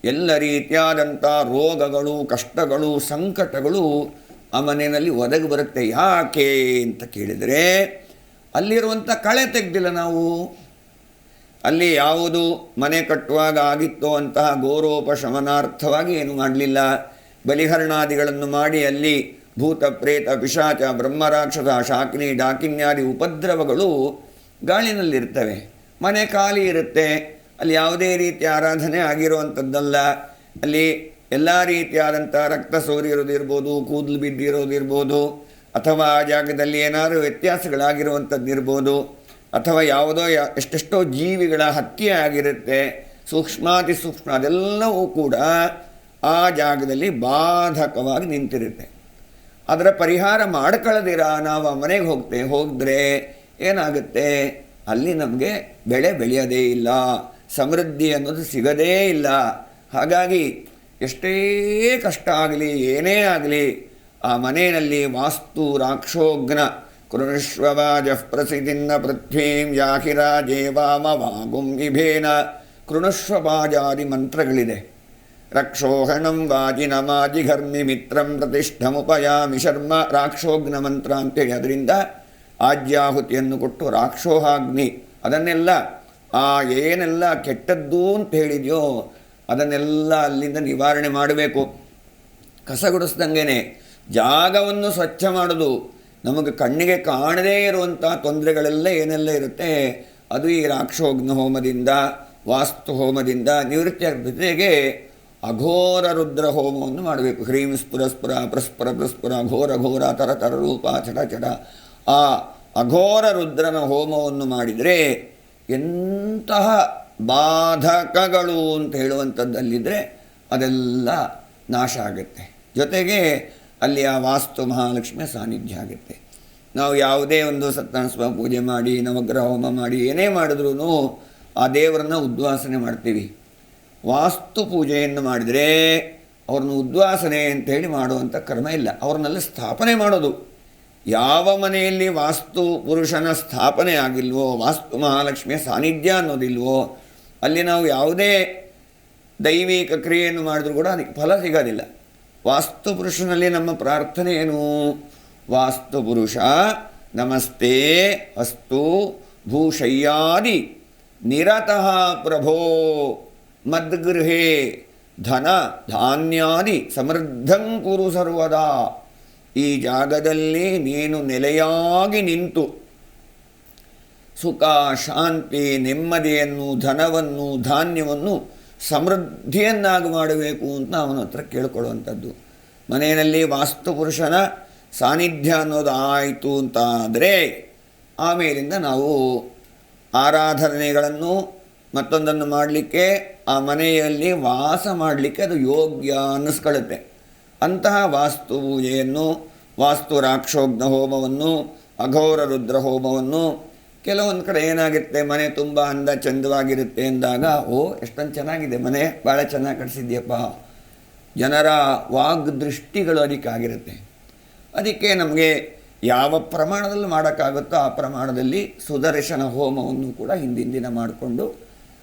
ಎಲ್ಲ ರೀತಿಯಾದಂಥ ರೋಗಗಳು, ಕಷ್ಟಗಳು, ಸಂಕಟಗಳು ಆ ಮನೆಯಲ್ಲಿ ಒದಗಿ ಬರುತ್ತೆ. ಯಾಕೆ ಅಂತ ಕೇಳಿದರೆ ಅಲ್ಲಿರುವಂಥ ಕಳೆ ತೆಗೆದಿಲ್ಲ ನಾವು. ಅಲ್ಲಿ ಯಾವುದು ಮನೆ ಕಟ್ಟುವಾಗ ಆಗಿತ್ತೋ ಅಂತಹ ಗೌರವೋಪಶಮನಾರ್ಥವಾಗಿ ಏನು ಮಾಡಲಿಲ್ಲ. ಬಲಿಹರಣಾದಿಗಳನ್ನು ಮಾಡಿ ಅಲ್ಲಿ ಭೂತ, ಪ್ರೇತ, ಪಿಶಾಚ, ಬ್ರಹ್ಮರಾಕ್ಷಸ, ಶಾಕಿನಿ, ಡಾಕಿನ್ಯಾದಿ ಉಪದ್ರವಗಳು ಗಾಳಿನಲ್ಲಿರ್ತವೆ. ಮನೆ ಖಾಲಿ ಇರುತ್ತೆ. ಅಲ್ಲಿ ಯಾವುದೇ ರೀತಿಯ ಆರಾಧನೆ ಆಗಿರುವಂಥದ್ದಲ್ಲ. ಅಲ್ಲಿ ಎಲ್ಲ ರೀತಿಯಾದಂಥ ರಕ್ತ ಸೋರಿರೋದಿರ್ಬೋದು, ಕೂದಲು ಬಿದ್ದಿರೋದಿರ್ಬೋದು, ಅಥವಾ ಆ ಜಾಗದಲ್ಲಿ ಏನಾದರೂ ವ್ಯತ್ಯಾಸಗಳಾಗಿರುವಂಥದ್ದು ಇರ್ಬೋದು ಅಥವಾ ಯಾವುದೋ ಎಷ್ಟೆಷ್ಟೋ ಜೀವಿಗಳ ಹತ್ಯೆ ಆಗಿರುತ್ತೆ, ಸೂಕ್ಷ್ಮಾತಿ ಸೂಕ್ಷ್ಮ ಅದೆಲ್ಲವೂ ಕೂಡ ಆ ಜಾಗದಲ್ಲಿ ಬಾಧಕವಾಗಿ ನಿಂತಿರುತ್ತೆ. ಅದರ ಪರಿಹಾರ ಮಾಡ್ಕೊಳ್ಳದಿರ, ನಾವು ಆ ಮನೆಗೆ ಹೋಗ್ತೆ, ಹೋದರೆ ಏನಾಗುತ್ತೆ? ಅಲ್ಲಿ ನಮಗೆ ಬೆಳೆ ಬೆಳೆಯೋದೇ ಇಲ್ಲ, ಸಮೃದ್ಧಿ ಅನ್ನೋದು ಸಿಗದೇ ಇಲ್ಲ. ಹಾಗಾಗಿ ಎಷ್ಟೇ ಕಷ್ಟ ಆಗಲಿ, ಏನೇ ಆಗಲಿ, ಆ ಮನೆಯಲ್ಲಿ ವಾಸ್ತು ರಾಕ್ಷೋಗ್ನ ಕೃಣುಷ್ವವಾಜ ಪ್ರಸಿದ್ಧಿನ್ನ ಪೃಥ್ವೀಂ ಯಾಹಿರಾಜೇವಾಮವಾಗುಂ ವಿಭೇನ ಕೃಣುಷ್ವಾಜಾದಿ ಮಂತ್ರಗಳಿದೆ ರಕ್ಷೋಹಣಂ ಘರ್ಮಿ ಮಿತ್ರಂ ಪ್ರತಿಷ್ಠಮುಪಯಾಮಿ ಶರ್ಮ ರಾಕ್ಷೋಗ್ನ ಮಂತ್ರ ಅಂತೇಳಿ ಅದರಿಂದ ಆಜ್ಯಾಹುತಿಯನ್ನು ಕೊಟ್ಟು ರಾಕ್ಷೋಹಾಗ್ನಿ ಅದನ್ನೆಲ್ಲ, ಆ, ಏನೆಲ್ಲ ಕೆಟ್ಟದ್ದು ಅಂತ ಹೇಳಿದೆಯೋ ಅದನ್ನೆಲ್ಲ ಅಲ್ಲಿಂದ ನಿವಾರಣೆ ಮಾಡಬೇಕು. ಕಸಗುಡಿಸ್ದಂಗೆ ಜಾಗವನ್ನು ಸ್ವಚ್ಛ ಮಾಡೋದು ನಮಗೆ ಕಣ್ಣಿಗೆ ಕಾಣದೇ ಇರುವಂಥ ತೊಂದರೆಗಳೆಲ್ಲ ಏನೆಲ್ಲ ಇರುತ್ತೆ? ಅದು ಈ ರಾಕ್ಷೋಗ್ನ ಹೋಮದಿಂದ, ವಾಸ್ತು ಹೋಮದಿಂದ ನಿವೃತ್ತಿಯ ಜೊತೆಗೆ ಅಘೋರ ರುದ್ರ ಹೋಮವನ್ನು ಮಾಡಬೇಕು. ಹ್ರೀಂ ಸ್ಪುರಸ್ಪುರ ಪರಸ್ಪರ ಪ್ರಸ್ಫುರ ಘೋರ ಘೋರ ತರ ತರ ರೂಪ ಚಟ ಚಟ ಆ ಅಘೋರ ರುದ್ರನ ಹೋಮವನ್ನು ಮಾಡಿದರೆ ಎಂತಹ ಬಾಧಕಗಳು ಅಂತ ಹೇಳುವಂಥದ್ದಲ್ಲಿದ್ದರೆ ಅದೆಲ್ಲ ನಾಶ ಆಗುತ್ತೆ. ಜೊತೆಗೆ ಅಲ್ಲಿ ಆ ವಾಸ್ತು ಮಹಾಲಕ್ಷ್ಮಿಯ ಸಾನ್ನಿಧ್ಯ ಆಗುತ್ತೆ. ನಾವು ಯಾವುದೇ ಒಂದು ಸತ್ಯನಾರಾಯಣ ಪೂಜೆ ಮಾಡಿ ನವಗ್ರಹ ಹೋಮ ಮಾಡಿ, ಏನೇ ಮಾಡಿದ್ರೂ ಆ ದೇವರನ್ನು ಉದ್ವಾಸನೆ ಮಾಡ್ತೀವಿ. ವಾಸ್ತು ಪೂಜೆಯನ್ನು ಮಾಡಿದರೆ ಅವ್ರನ್ನ ಉದ್ವಾಸನೆ ಅಂತೇಳಿ ಮಾಡುವಂಥ ಕರ್ಮ ಇಲ್ಲ. ಅವ್ರನ್ನೆಲ್ಲ ಸ್ಥಾಪನೆ ಮಾಡೋದು. ಯಾವ ಮನೆಯಲ್ಲಿ ವಾಸ್ತು ಪುರುಷನ ಸ್ಥಾಪನೆ ಆಗಿಲ್ವೋ, ವಾಸ್ತು ಮಹಾಲಕ್ಷ್ಮಿಯ ಸಾನ್ನಿಧ್ಯ ಅನ್ನೋದಿಲ್ವೋ, ಅಲ್ಲಿ ನಾವು ಯಾವುದೇ ದೈವಿಕ ಕ್ರಿಯೆಯನ್ನು ಮಾಡಿದ್ರೂ ಕೂಡ ಅದಕ್ಕೆ ಫಲ ಸಿಗೋದಿಲ್ಲ. ವಾಸ್ತು ಪುರುಷನಲ್ಲಿ ನಮ್ಮ ಪ್ರಾರ್ಥನೆ ಏನು? ವಾಸ್ತು ಪುರುಷ ನಮಸ್ತೆ, ಅಸ್ತು, ಭೂಷಯ್ಯಾದಿ, ನಿರತಃ ಪ್ರಭೋ, ಮದ್ಗೃಹೇ, ಧನ, ಧಾನ್ಯಾದಿ, ಸಮೃದ್ಧಂ ಕುರು ಸರ್ವದಾ. ಈ ಜಾಗದಲ್ಲಿ ನೀನು ನೆಲೆಯಾಗಿ ನಿಂತು, ಸುಖ, ಶಾಂತಿ, ನೆಮ್ಮದಿಯನ್ನು, ಧನವನ್ನು, ಧಾನ್ಯವನ್ನು ಸಮೃದ್ಧಿಯನ್ನಾಗಿ ಮಾಡಬೇಕು ಅಂತ ಅವನ ಹತ್ರ ಕೇಳ್ಕೊಳ್ಳುವಂಥದ್ದು. ಮನೆಯಲ್ಲಿ ವಾಸ್ತುಪುರುಷನ ಸಾನ್ನಿಧ್ಯ ಅನ್ನೋದು ಆಯಿತು ಅಂತ ಆದರೆ ಆಮೇಲಿಂದ ನಾವು ಆರಾಧನೆಗಳನ್ನು ಮತ್ತೊಂದನ್ನು ಮಾಡಲಿಕ್ಕೆ, ಆ ಮನೆಯಲ್ಲಿ ವಾಸ ಮಾಡಲಿಕ್ಕೆ ಅದು ಯೋಗ್ಯ ಅನ್ನಿಸ್ಕೊಳ್ಳುತ್ತೆ. ಅಂತಹ ವಾಸ್ತು ಪೂಜೆಯನ್ನು, ವಾಸ್ತು ರಾಕ್ಷೋಗ್ನ ಹೋಮವನ್ನು, ಅಘೋರ ರುದ್ರ ಹೋಮವನ್ನು ಕೆಲವೊಂದು ಕಡೆ ಏನಾಗುತ್ತೆ, ಮನೆ ತುಂಬ ಅಂದ ಚಂದವಾಗಿರುತ್ತೆ ಎಂದಾಗ, ಓ, ಎಷ್ಟೊಂದು ಚೆನ್ನಾಗಿದೆ ಮನೆ ಭಾಳ ಚೆನ್ನಾಗಿ ಕಟ್ಸಿದ್ಯಪ್ಪ. ಜನರ ವಾಗ್ದೃಷ್ಟಿಗಳು ಅದಕ್ಕಾಗಿರುತ್ತೆ ಅದಕ್ಕೆ ನಮಗೆ ಯಾವ ಪ್ರಮಾಣದಲ್ಲಿ ಮಾಡೋಕ್ಕಾಗುತ್ತೋ ಆ ಪ್ರಮಾಣದಲ್ಲಿ ಸುದರ್ಶನ ಹೋಮವನ್ನು ಕೂಡ ಹಿಂದಿನ ದಿನ ಮಾಡಿಕೊಂಡು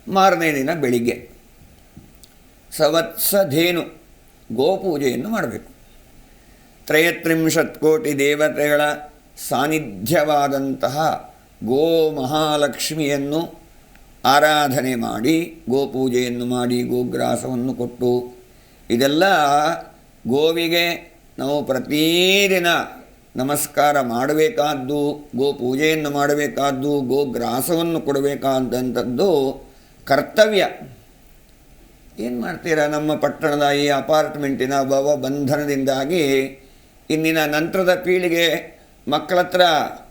ಮಾರನೇ ದಿನ ಬೆಳಿಗ್ಗೆ ಸವತ್ಸಧೇನು ಗೋಪೂಜೆಯನ್ನು ಮಾಡಬೇಕು. ತ್ರಯತ್ರಿಂಶತ್ ಕೋಟಿ ದೇವತೆಗಳ ಸಾನ್ನಿಧ್ಯವಾದಂತಹ ಗೋ ಮಹಾಲಕ್ಷ್ಮಿಯನ್ನು ಆರಾಧನೆ ಮಾಡಿ, ಗೋಪೂಜೆಯನ್ನು ಮಾಡಿ, ಗೋಗ್ರಾಸವನ್ನು ಕೊಟ್ಟು, ಇದೆಲ್ಲ ಗೋವಿಗೆ ನಾವು ಪ್ರತಿದಿನ ನಮಸ್ಕಾರ ಮಾಡಬೇಕಾದ್ದು ಗೋ ಪೂಜೆಯನ್ನು ಮಾಡಬೇಕಾದ್ದು, ಗೋಗ್ರಾಸವನ್ನು ಕೊಡಬೇಕಾದಂಥದ್ದು ಕರ್ತವ್ಯ. ಏನು ಮಾಡ್ತೀರಾ ನಮ್ಮ ಪಟ್ಟಣದ ಈ ಅಪಾರ್ಟ್ಮೆಂಟಿನ ಭವ ಬಂಧನದಿಂದಾಗಿ ಇಂದಿನ ನಂತರದ ಪೀಳಿಗೆ ಮಕ್ಕಳ ಹತ್ರ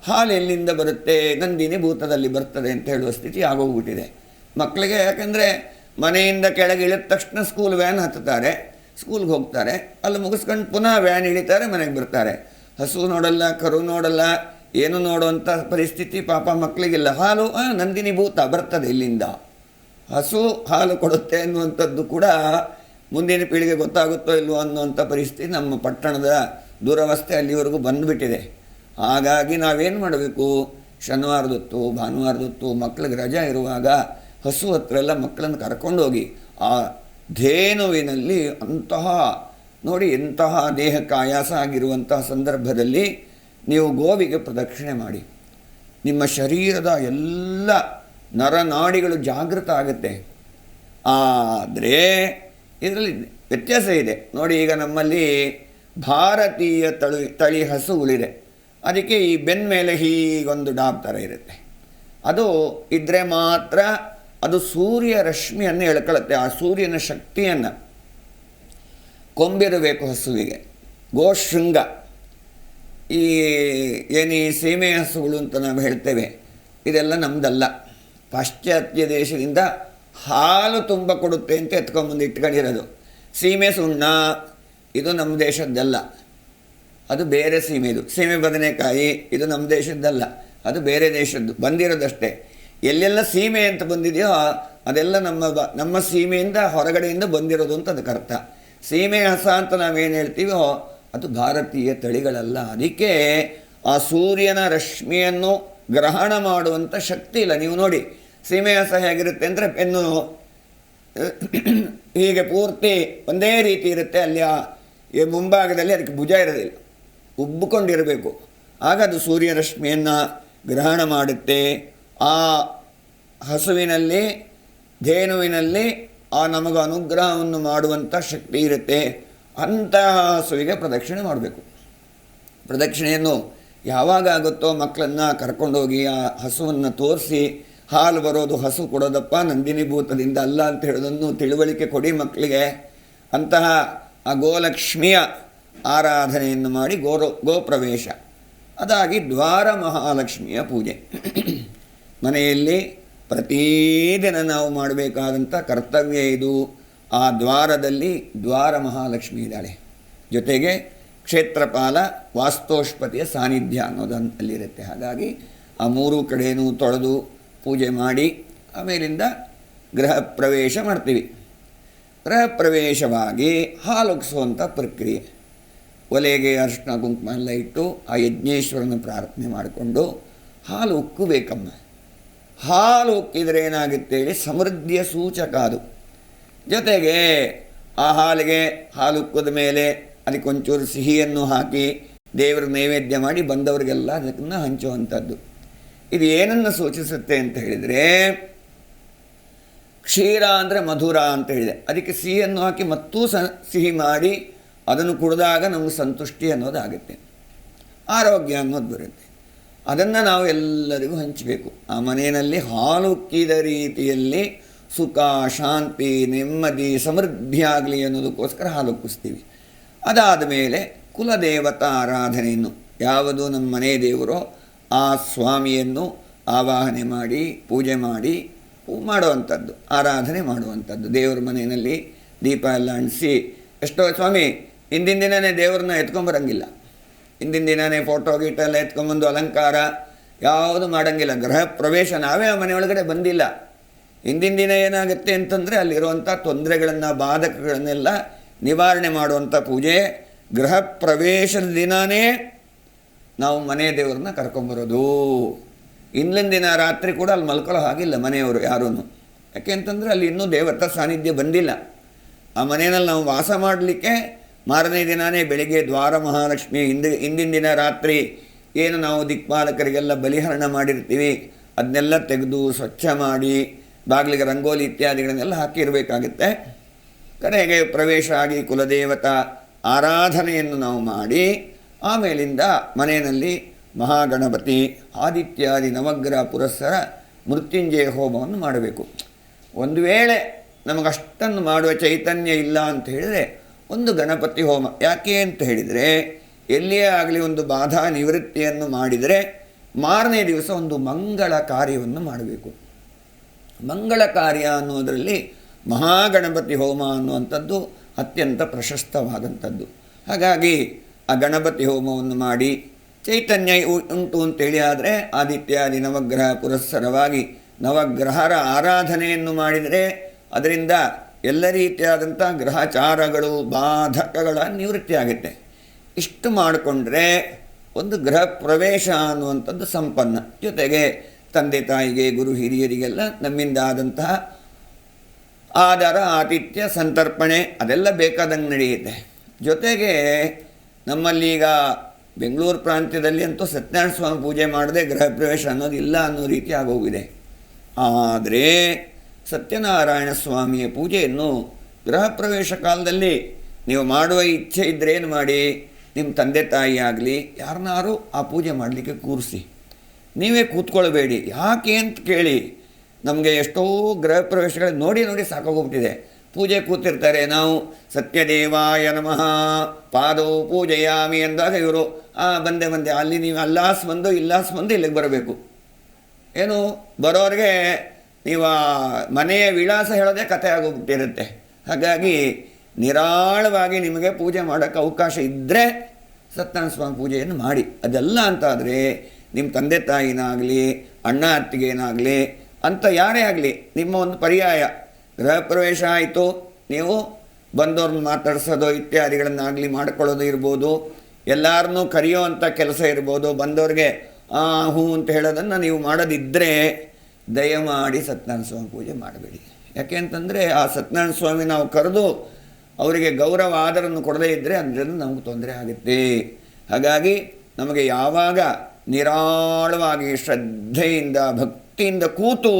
ಹಾಲು ಎಲ್ಲಿಂದ ಬರುತ್ತೆ, ನಂದಿನಿ ಭೂತದಲ್ಲಿ ಬರ್ತದೆ ಅಂತ ಹೇಳುವ ಸ್ಥಿತಿ ಆಗೋಗ್ಬಿಟ್ಟಿದೆ. ಮಕ್ಕಳಿಗೆ ಯಾಕಂದರೆ ಮನೆಯಿಂದ ಕೆಳಗೆ ಇಳಿದ ತಕ್ಷಣ ಸ್ಕೂಲ್ ವ್ಯಾನ್ ಹತ್ತುತ್ತಾರೆ ಸ್ಕೂಲ್ಗೆ ಹೋಗ್ತಾರೆ, ಅಲ್ಲಿ ಮುಗಿಸ್ಕೊಂಡು ಪುನಃ ವ್ಯಾನ್ ಇಳಿತಾರೆ, ಮನೆಗೆ ಬರ್ತಾರೆ. ಹಸು ನೋಡಲ್ಲ, ಕರು ನೋಡಲ್ಲ, ಏನು ನೋಡುವಂಥ ಪರಿಸ್ಥಿತಿ ಪಾಪ ಮಕ್ಕಳಿಗಿಲ್ಲ. ಹಾಲು ನಂದಿನಿ ಭೂತ ಬರ್ತದೆ ಇಲ್ಲಿಂದ. ಹಸು ಹಾಲು ಕೊಡುತ್ತೆ ಅನ್ನುವಂಥದ್ದು ಕೂಡ ಮುಂದಿನ ಪೀಳಿಗೆ ಗೊತ್ತಾಗುತ್ತೋ ಇಲ್ವೋ ಅನ್ನುವಂಥ ಪರಿಸ್ಥಿತಿ ನಮ್ಮ ಪಟ್ಟಣದ ದುರವಸ್ಥೆ ಅಲ್ಲಿವರೆಗೂ ಬಂದುಬಿಟ್ಟಿದೆ. ಹಾಗಾಗಿ ನಾವೇನು ಮಾಡಬೇಕು? ಶನಿವಾರದೊತ್ತು, ಭಾನುವಾರದೊತ್ತು ಮಕ್ಕಳಿಗೆ ರಜಾ ಇರುವಾಗ ಹಸು ಹತ್ರ ಎಲ್ಲ ಮಕ್ಕಳನ್ನು ಕರ್ಕೊಂಡೋಗಿ ಆ ಧೇನುವಿನಲ್ಲಿ ಅಂತಹ, ನೋಡಿ ಎಂತಹ ದೇಹಕ್ಕೆ ಆಯಾಸ ಆಗಿರುವಂತಹ ಸಂದರ್ಭದಲ್ಲಿ ನೀವು ಗೋವಿಗೆ ಪ್ರದಕ್ಷಿಣೆ ಮಾಡಿ. ನಿಮ್ಮ ಶರೀರದ ಎಲ್ಲ ನರನಾಡಿಗಳು ಜಾಗೃತ ಆಗುತ್ತೆ. ಆದರೆ ಇದರಲ್ಲಿ ವ್ಯತ್ಯಾಸ ಇದೆ. ನೋಡಿ ಈಗ ನಮ್ಮಲ್ಲಿ ಭಾರತೀಯ ತಳಿ ತಳಿ ಹಸುಗಳಿದೆ ಅದಕ್ಕೆ ಈ ಬೆನ್ನ ಮೇಲೆ ಹೀಗೊಂದು ಡಾಬ್ ಥರ ಇರುತ್ತೆ. ಅದು ಇದ್ದರೆ ಮಾತ್ರ ಅದು ಸೂರ್ಯ ರಶ್ಮಿಯನ್ನು ಎಳ್ಕೊಳ್ಳುತ್ತೆ ಆ ಸೂರ್ಯನ ಶಕ್ತಿಯನ್ನು. ಕೊಂಬಿರಬೇಕು ಹಸುವಿಗೆ. ಗೋಶೃಂಗ ಈ ಏನಿ ಸೀಮೆ ಹಸುಗಳು ಅಂತ ನಾವು ಹೇಳ್ತೇವೆ, ಇದೆಲ್ಲ ನಮ್ಮದಲ್ಲ ಪಾಶ್ಚಾತ್ಯ ದೇಶದಿಂದ ಹಾಲು ತುಂಬ ಕೊಡುತ್ತೆ ಅಂತ ಎತ್ಕೊಂಬಂದು ಇಟ್ಕೊಂಡಿರೋದು. ಸೀಮೆ ಸುಣ್ಣ, ಇದು ನಮ್ಮ ದೇಶದ್ದಲ್ಲ. ಅದು ಬೇರೆ ಸೀಮೆದು ಸೀಮೆ ಬದನೆಕಾಯಿ, ಇದು ನಮ್ಮ ದೇಶದ್ದಲ್ಲ. ಅದು ಬೇರೆ ದೇಶದ್ದು. ಬಂದಿರೋದಷ್ಟೇ. ಎಲ್ಲೆಲ್ಲ ಸೀಮೆ ಅಂತ ಬಂದಿದೆಯೋ, ಅದೆಲ್ಲ ನಮ್ಮ ಬ, ನಮ್ಮ ಸೀಮೆಯಿಂದ ಹೊರಗಡೆಯಿಂದ ಬಂದಿರೋದು ಅಂತ ಅದಕ್ಕೆ ಅರ್ಥ. ಸೀಮೆ ಹಸ ಅಂತ ನಾವೇನು ಹೇಳ್ತೀವೋ, ಅದು ಭಾರತೀಯ ತಳಿಗಳಲ್ಲ. ಅದಕ್ಕೆ ಆ ಸೂರ್ಯನ ರಶ್ಮಿಯನ್ನು ಗ್ರಹಣ ಮಾಡುವಂಥ ಶಕ್ತಿ ಇಲ್ಲ. ನೀವು ನೋಡಿ, ಸೀಮೆ ಹಸ ಹೇಗಿರುತ್ತೆ ಅಂದರೆ ಪೆನ್ನು, ಹೀಗೆ ಪೂರ್ತಿ ಒಂದೇ ರೀತಿ ಇರುತ್ತೆ. ಅಲ್ಲಿ ಮುಂಭಾಗದಲ್ಲಿ ಅದಕ್ಕೆ ಭುಜ ಇರೋದಿಲ್ಲ. ಉಬ್ಬಿಕೊಂಡಿರಬೇಕು. ಆಗ ಅದು ಸೂರ್ಯರಶ್ಮಿಯನ್ನು ಗ್ರಹಣ ಮಾಡುತ್ತೆ. ಆ ಹಸುವಿನಲ್ಲಿ, ಧೇನುವಿನಲ್ಲಿ ಆ ನಮಗೆ ಅನುಗ್ರಹವನ್ನು ಮಾಡುವಂಥ ಶಕ್ತಿ ಇರುತ್ತೆ. ಅಂತಹ ಹಸುವಿಗೆ ಪ್ರದಕ್ಷಿಣೆ ಮಾಡಬೇಕು. ಪ್ರದಕ್ಷಿಣೆಯನ್ನು ಯಾವಾಗ ಆಗುತ್ತೋ ಮಕ್ಕಳನ್ನು ಕರ್ಕೊಂಡೋಗಿ ಆ ಹಸುವನ್ನು ತೋರಿಸಿ, ಹಾಲು ಬರೋದು ಹಸು ಕೊಡೋದಪ್ಪ, ನಂದಿನಿ ಭೂತದಿಂದ ಅಲ್ಲ ಅಂತ ಹೇಳೋದನ್ನು ತಿಳುವಳಿಕೆ ಕೊಡಿ ಮಕ್ಕಳಿಗೆ. ಅಂತಹ ಆ ಗೋಲಕ್ಷ್ಮಿಯ ಆರಾಧನೆಯನ್ನು ಮಾಡಿ ಗೋರೋ, ಗೋಪ್ರವೇಶ. ಅದಾಗಿ ದ್ವಾರ ಮಹಾಲಕ್ಷ್ಮಿಯ ಪೂಜೆ. ಮನೆಯಲ್ಲಿ ಪ್ರತಿದಿನ ನಾವು ಮಾಡಬೇಕಾದಂಥ ಕರ್ತವ್ಯ ಇದು. ಆ ದ್ವಾರದಲ್ಲಿ ದ್ವಾರ ಮಹಾಲಕ್ಷ್ಮಿ ಇದ್ದಾಳೆ. ಜೊತೆಗೆ ಕ್ಷೇತ್ರಪಾಲ ವಾಸ್ತೋಷ್ಪತಿಯ ಸಾನ್ನಿಧ್ಯ ಅನ್ನೋದು ಅಲ್ಲಿರುತ್ತೆ ಹಾಗಾಗಿ ಆ ಮೂರು ಕಡೆಯೂ ತೊಳೆದು ಪೂಜೆ ಮಾಡಿ ಆಮೇಲಿಂದ ಗೃಹ ಪ್ರವೇಶ ಮಾಡ್ತೀವಿ. ಗೃಹ ಪ್ರವೇಶವಾಗಿ ಹಾಲೊಗ್ಸುವಂಥ ಪ್ರಕ್ರಿಯೆ. ಒಲೆಗೆ ಅರಿಶಿನ ಕುಂಕುಮ ಎಲ್ಲ ಇಟ್ಟು ಆ ಯಜ್ಞೇಶ್ವರನ ಪ್ರಾರ್ಥನೆ ಮಾಡಿಕೊಂಡು ಹಾಲು ಉಕ್ಕಬೇಕಮ್ಮ. ಹಾಲು ಉಕ್ಕಿದರೆ ಏನಾಗುತ್ತೆ ಹೇಳಿ ಸಮೃದ್ಧಿಯ ಸೂಚಕ ಅದು. ಜೊತೆಗೆ ಆ ಹಾಲಿಗೆ ಹಾಲು ಉಕ್ಕಿದ ಮೇಲೆ ಅದಕ್ಕೊಂಚೂರು ಸಿಹಿಯನ್ನು ಹಾಕಿ ದೇವರ ನೈವೇದ್ಯ ಮಾಡಿ ಬಂದವರಿಗೆಲ್ಲ ಅದಕ್ಕನ್ನು ಹಂಚುವಂಥದ್ದು. ಇದು ಏನನ್ನು ಸೂಚಿಸುತ್ತೆ ಅಂತ ಹೇಳಿದರೆ ಕ್ಷೀರ ಅಂದರೆ ಮಧುರ ಅಂತ ಹೇಳಿದೆ. ಅದಕ್ಕೆ ಸಿಹಿಯನ್ನು ಹಾಕಿ ಮತ್ತೂ ಸಿಹಿ ಮಾಡಿ ಅದನ್ನು ಕುಡಿದಾಗ ನಮಗೆ ಸಂತುಷ್ಟಿ ಅನ್ನೋದಾಗುತ್ತೆ. ಆರೋಗ್ಯ ಅನ್ನೋದು ಬರುತ್ತೆ. ಅದನ್ನು ನಾವು ಎಲ್ಲರಿಗೂ ಹಂಚಬೇಕು. ಆ ಮನೆಯಲ್ಲಿ ಹಾಲು ಉಕ್ಕಿದ ರೀತಿಯಲ್ಲಿ ಸುಖ, ಶಾಂತಿ, ನೆಮ್ಮದಿ ಸಮೃದ್ಧಿಯಾಗಲಿ ಅನ್ನೋದಕ್ಕೋಸ್ಕರ ಹಾಲು ಉಕ್ಕಿಸ್ತೀವಿ. ಅದಾದ ಮೇಲೆ ಕುಲದೇವತಾ ಆರಾಧನೆಯನ್ನು ಯಾವುದು ನಮ್ಮ ಮನೆ ದೇವರೋ ಆ ಸ್ವಾಮಿಯನ್ನು ಆವಾಹನೆ ಮಾಡಿ, ಪೂಜೆ ಮಾಡಿ, ಮಾಡುವಂಥದ್ದು, ಆರಾಧನೆ ಮಾಡುವಂಥದ್ದು. ದೇವರ ಮನೆಯಲ್ಲಿ ದೀಪ ಎಲ್ಲ ಅಂಟಿಸಿ, ಎಷ್ಟೋ ಸ್ವಾಮಿ ಹಿಂದಿನ ದಿನವೇ ದೇವ್ರನ್ನ ಎತ್ಕೊಂಬರಂಗಿಲ್ಲ ಹಿಂದಿನ ದಿನವೇ ಫೋಟೋ ಗೀಟ ಎಲ್ಲ ಎತ್ಕೊಂಬಂದು ಅಲಂಕಾರ, ಯಾವುದು ಮಾಡೋಂಗಿಲ್ಲ. ಗೃಹ ಪ್ರವೇಶ ನಾವೇ ಆ ಮನೆಯೊಳಗಡೆ ಬಂದಿಲ್ಲ. ಹಿಂದಿನ ದಿನ ಏನಾಗುತ್ತೆ ಅಂತಂದರೆ ಅಲ್ಲಿರುವಂಥ ತೊಂದರೆಗಳನ್ನು, ಬಾಧಕಗಳನ್ನೆಲ್ಲ ನಿವಾರಣೆ ಮಾಡುವಂಥ ಪೂಜೆ. ಗೃಹ ಪ್ರವೇಶದ ದಿನವೇ ನಾವು ಮನೆ ದೇವ್ರನ್ನ ಕರ್ಕೊಂಬರೋದು ಇಂದಿನ ದಿನ ರಾತ್ರಿ ಕೂಡ ಅಲ್ಲಿ ಮಲ್ಕೊಳ್ಳೋ ಹಾಗಿಲ್ಲ ಮನೆಯವರು ಯಾರೂ ಯಾಕೆ ಅಂತಂದರೆ ಅಲ್ಲಿ ಇನ್ನೂ ದೇವತಾ ಸಾನ್ನಿಧ್ಯ ಬಂದಿಲ್ಲ. ಆ ಮನೆಯಲ್ಲಿ ನಾವು ವಾಸ ಮಾಡಲಿಕ್ಕೆ ಮಾರನೇ ದಿನವೇ ಬೆಳಿಗ್ಗೆ ದ್ವಾರ ಮಹಾಲಕ್ಷ್ಮಿ, ಹಿಂದೆ, ಹಿಂದಿನ ದಿನ ರಾತ್ರಿ ಏನು ನಾವು ದಿಕ್ಪಾಲಕರಿಗೆಲ್ಲ ಬಲಿಹರಣ ಮಾಡಿರ್ತೀವಿ, ಅದನ್ನೆಲ್ಲ ತೆಗೆದು ಸ್ವಚ್ಛ ಮಾಡಿ, ಬಾಗಿಲಿಗೆ ರಂಗೋಲಿ ಇತ್ಯಾದಿಗಳನ್ನೆಲ್ಲ ಹಾಕಿರಬೇಕಾಗುತ್ತೆ. ಕಡೆಗೆ ಪ್ರವೇಶ ಆಗಿ ಕುಲದೇವತಾ ಆರಾಧನೆಯನ್ನು ನಾವು ಮಾಡಿ, ಆಮೇಲಿಂದ ಮನೆಯಲ್ಲಿ ಮಹಾಗಣಪತಿ, ಆದಿತ್ಯಾದಿ, ನವಗ್ರಹ, ಪುರಸ್ಸರ ಮೃತ್ಯುಂಜಯ ಹೋಮವನ್ನು ಮಾಡಬೇಕು. ಒಂದು ವೇಳೆ ನಮಗಷ್ಟನ್ನು ಮಾಡುವ ಚೈತನ್ಯ ಇಲ್ಲ ಅಂತ ಹೇಳಿದರೆ ಒಂದು ಗಣಪತಿ ಹೋಮ. ಯಾಕೆ ಅಂತ ಹೇಳಿದರೆ, ಎಲ್ಲಿಯೇ ಆಗಲಿ ಒಂದು ಬಾಧಾ ನಿವೃತ್ತಿಯನ್ನು ಮಾಡಿದರೆ, ಮಾರನೇ ದಿವಸ ಒಂದು ಮಂಗಳ ಕಾರ್ಯವನ್ನು ಮಾಡಬೇಕು. ಮಂಗಳ ಕಾರ್ಯ ಅನ್ನೋದರಲ್ಲಿ ಮಹಾಗಣಪತಿ ಹೋಮ ಅನ್ನುವಂಥದ್ದು ಅತ್ಯಂತ ಪ್ರಶಸ್ತವಾದಂಥದ್ದು. ಹಾಗಾಗಿ ಆ ಗಣಪತಿ ಹೋಮವನ್ನು ಮಾಡಿ, ಚೈತನ್ಯ ಉಂಟು ಅಂತೇಳಿ ಆದರೆ ಆದಿತ್ಯಾದಿ ನವಗ್ರಹ ಪುರಸ್ಸರವಾಗಿ ನವಗ್ರಹರ ಆರಾಧನೆಯನ್ನು ಮಾಡಿದರೆ, ಅದರಿಂದ ಎಲ್ಲ ರೀತಿಯಾದಂಥ ಗ್ರಹಚಾರಗಳು, ಬಾಧಕಗಳ ನಿವೃತ್ತಿ ಆಗುತ್ತೆ ಇಷ್ಟು ಮಾಡಿಕೊಂಡ್ರೆ ಒಂದು ಗೃಹ ಪ್ರವೇಶ ಅನ್ನುವಂಥದ್ದು ಸಂಪನ್ನ. ಜೊತೆಗೆ ತಂದೆ ತಾಯಿಗೆ, ಗುರು ಹಿರಿಯರಿಗೆಲ್ಲ ನಮ್ಮಿಂದ ಆದಂತಹ ಆಧಾರ, ಆತಿಥ್ಯ, ಸಂತರ್ಪಣೆ ಅದೆಲ್ಲ ಬೇಕಾದಂಗೆ ನಡೆಯುತ್ತೆ. ಜೊತೆಗೆ ನಮ್ಮಲ್ಲೀಗ ಬೆಂಗಳೂರು ಪ್ರಾಂತ್ಯದಲ್ಲಿ ಅಂತೂ ಸತ್ಯನಾರಾಯಣ ಸ್ವಾಮಿ ಪೂಜೆ ಮಾಡದೆ ಗೃಹ ಪ್ರವೇಶ ಅನ್ನೋದು ಇಲ್ಲ ಅನ್ನೋ ರೀತಿ ಆಗೋಗಿದೆ. ಆದರೆ ಸತ್ಯನಾರಾಯಣ ಸ್ವಾಮಿಯ ಪೂಜೆಯನ್ನು ಗೃಹ ಪ್ರವೇಶ ಕಾಲದಲ್ಲಿ ನೀವು ಮಾಡುವ ಇಚ್ಛೆ ಇದ್ದರೆ ಏನು ಮಾಡಿ? ನಿಮ್ಮ ತಂದೆ ತಾಯಿ ಆಗಲಿ, ಯಾರನ್ನಾರು ಆ ಪೂಜೆ ಮಾಡಲಿಕ್ಕೆ ಕೂರಿಸಿ. ನೀವೇ ಕೂತ್ಕೊಳ್ಬೇಡಿ. ಯಾಕೆ ಅಂತ ಕೇಳಿ ನಮಗೆ ಎಷ್ಟೋ ಗೃಹ ಪ್ರವೇಶಗಳು ನೋಡಿ ನೋಡಿ ಸಾಕಾಗೋಗ್ಬಿಟ್ಟಿದೆ. ಪೂಜೆ ಕೂತಿರ್ತಾರೆ ನಾವು, ಸತ್ಯದೇವಾಯ ನಮಃ, ಪಾದೋ ಪೂಜೆಯಾಮಿ ಅಂದಾಗ ಇವರು, ಆ, ಬಂದೆ ಬಂದೆ. ಅಲ್ಲಿ ನೀವು ಅಲ್ಲಾಸ್ ಬಂದು, ಇಲ್ಲಾಸ್ ಬಂದು ಇಲ್ಲಿಗೆ ಬರಬೇಕು. ಏನು, ಬರೋರಿಗೆ ನೀವು ಮನೆಯ ವಿಳಾಸ ಹೇಳೋದೇ ಕಥೆ ಆಗೋಗ್ಬಿಟ್ಟಿರುತ್ತೆ ಹಾಗಾಗಿ ನಿರಾಳವಾಗಿ ನಿಮಗೆ ಪೂಜೆ ಮಾಡೋಕ್ಕೆ ಅವಕಾಶ ಇದ್ದರೆ ಸತ್ಯನಾರಾಯಣ ಸ್ವಾಮಿ ಪೂಜೆಯನ್ನು ಮಾಡಿ. ಅದೆಲ್ಲ ಅಂತಾದರೆ ನಿಮ್ಮ ತಂದೆ ತಾಯಿನಾಗಲಿ, ಅಣ್ಣ ಅತ್ತಿಗೇನಾಗಲಿ, ಅಂತ ಯಾರೇ ಆಗಲಿ ನಿಮ್ಮ ಒಂದು ಪರ್ಯಾಯ. ಗೃಹ ಪ್ರವೇಶ ಆಯಿತು, ನೀವು ಬಂದವ್ರನ್ನ ಮಾತಾಡಿಸೋದು, ಇತ್ಯಾದಿಗಳನ್ನಾಗಲಿ ಮಾಡ್ಕೊಳ್ಳೋದು ಇರ್ಬೋದು. ಎಲ್ಲರನ್ನೂ ಕರೆಯೋ ಅಂಥ ಕೆಲಸ ಇರ್ಬೋದು. ಬಂದವ್ರಿಗೆ ಹ್ಞೂ ಅಂತ ಹೇಳೋದನ್ನು ನೀವು ಮಾಡೋದಿದ್ದರೆ ದಯಮಾಡಿ ಸತ್ಯನಾರಾಯಣ ಸ್ವಾಮಿ ಪೂಜೆ ಮಾಡಬೇಡಿ. ಯಾಕೆ ಅಂತಂದರೆ ಆ ಸತ್ಯನಾರಾಯಣ ಸ್ವಾಮಿ ನಾವು ಕರೆದು ಅವರಿಗೆ ಗೌರವ ಆದರನ್ನು ಕೊಡದೇ ಇದ್ದರೆ ಅದರಿಂದ ನಮಗೆ ತೊಂದರೆ ಆಗುತ್ತೆ. ಹಾಗಾಗಿ ನಮಗೆ ಯಾವಾಗ ನಿರಾಳವಾಗಿ ಶ್ರದ್ಧೆಯಿಂದ, ಭಕ್ತಿಯಿಂದ ಕೂತು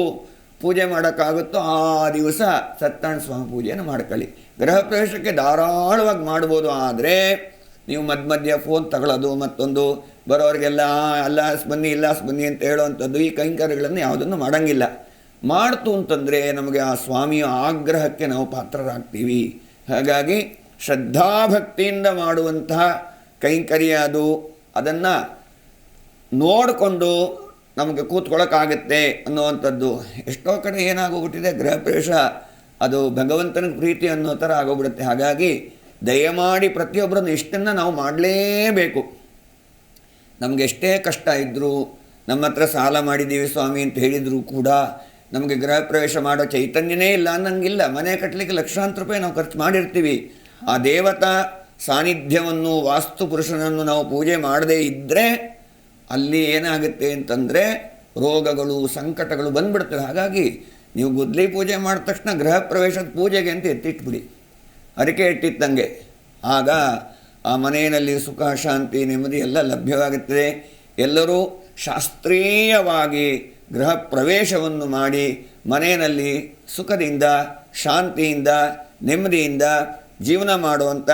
ಪೂಜೆ ಮಾಡೋಕ್ಕಾಗುತ್ತೋ ಆ ದಿವಸ ಸತ್ಯನಾರಾಯಣ ಸ್ವಾಮಿ ಪೂಜೆಯನ್ನು ಮಾಡ್ಕೊಳ್ಳಿ. ಗೃಹ ಪ್ರವೇಶಕ್ಕೆ ಧಾರಾಳವಾಗಿ ಮಾಡ್ಬೋದು, ಆದರೆ ನೀವು ಮಧ್ಯ ಮಧ್ಯ ಫೋನ್ ತಗೊಳ್ಳೋದು ಮತ್ತೊಂದು ಬರೋರಿಗೆಲ್ಲ ಅಲ್ಲಾಸ್ ಬನ್ನಿ, ಇಲ್ಲಾಸ್ ಬನ್ನಿ ಅಂತ ಹೇಳುವಂಥದ್ದು ಈ ಕೈಂಕರ್ಯಗಳನ್ನು ಯಾವುದನ್ನು ಮಾಡಂಗಿಲ್ಲ. ಮಾಡ್ತು ಅಂತಂದರೆ ನಮಗೆ ಆ ಸ್ವಾಮಿಯ ಆಗ್ರಹಕ್ಕೆ ನಾವು ಪಾತ್ರರಾಗ್ತೀವಿ. ಹಾಗಾಗಿ ಶ್ರದ್ಧಾಭಕ್ತಿಯಿಂದ ಮಾಡುವಂತಹ ಕೈಂಕರ್ಯ ಅದು. ಅದನ್ನು ನೋಡಿಕೊಂಡು ನಮಗೆ ಕೂತ್ಕೊಳ್ಳೋಕ್ಕಾಗತ್ತೆ ಅನ್ನುವಂಥದ್ದು. ಎಷ್ಟೋ ಕಡೆ ಏನಾಗೋಗ್ಬಿಟ್ಟಿದೆ ಗೃಹ ಪ್ರವೇಶ ಅದು ಭಗವಂತನ ಪ್ರೀತಿ ಅನ್ನೋ ಥರ ಆಗೋಗ್ಬಿಡುತ್ತೆ. ಹಾಗಾಗಿ ದಯಮಾಡಿ ಪ್ರತಿಯೊಬ್ಬರನ್ನು ಇಷ್ಟನ್ನು ನಾವು ಮಾಡಲೇಬೇಕು. ನಮಗೆ ಎಷ್ಟೇ ಕಷ್ಟ ಇದ್ದರೂ ನಮ್ಮ ಹತ್ರ ಸಾಲ ಮಾಡಿದ್ದೀವಿ ಸ್ವಾಮಿ ಅಂತ ಹೇಳಿದರೂ ಕೂಡ ನಮಗೆ ಗೃಹ ಪ್ರವೇಶ ಮಾಡೋ ಚೈತನ್ಯನೇ ಇಲ್ಲ ಅನ್ನಂಗಿಲ್ಲ. ಮನೆ ಕಟ್ಟಲಿಕ್ಕೆ ಲಕ್ಷಾಂತರ ರೂಪಾಯಿ ನಾವು ಖರ್ಚು ಮಾಡಿರ್ತೀವಿ. ಆ ದೇವತಾ ಸಾನ್ನಿಧ್ಯವನ್ನು, ವಾಸ್ತು ಪುರುಷನನ್ನು ನಾವು ಪೂಜೆ ಮಾಡದೇ ಇದ್ದರೆ ಅಲ್ಲಿ ಏನಾಗುತ್ತೆ ಅಂತಂದರೆ ರೋಗಗಳು, ಸಂಕಟಗಳು ಬಂದ್ಬಿಡ್ತವೆ. ಹಾಗಾಗಿ ನೀವು ಗುದ್ಲಿ ಪೂಜೆ ಮಾಡಿದ ತಕ್ಷಣ ಗೃಹ ಪ್ರವೇಶದ ಪೂಜೆಗೆ ಅಂತ ಎತ್ತಿಟ್ಬಿಡಿ. ಅರಿಕೆ ಇಟ್ಟಿದ್ದಂಗೆ ಆಗ ಮನೆಯಲ್ಲಿ ಸುಖ, ಶಾಂತಿ, ನೆಮ್ಮದಿ ಎಲ್ಲ ಲಭ್ಯವಾಗುತ್ತದೆ. ಎಲ್ಲರೂ ಶಾಸ್ತ್ರೀಯವಾಗಿ ಗೃಹ ಪ್ರವೇಶವನ್ನು ಮಾಡಿ ಮನೆಯಲ್ಲಿ ಸುಖದಿಂದ, ಶಾಂತಿಯಿಂದ, ನೆಮ್ಮದಿಯಿಂದ ಜೀವನ ಮಾಡುವಂಥ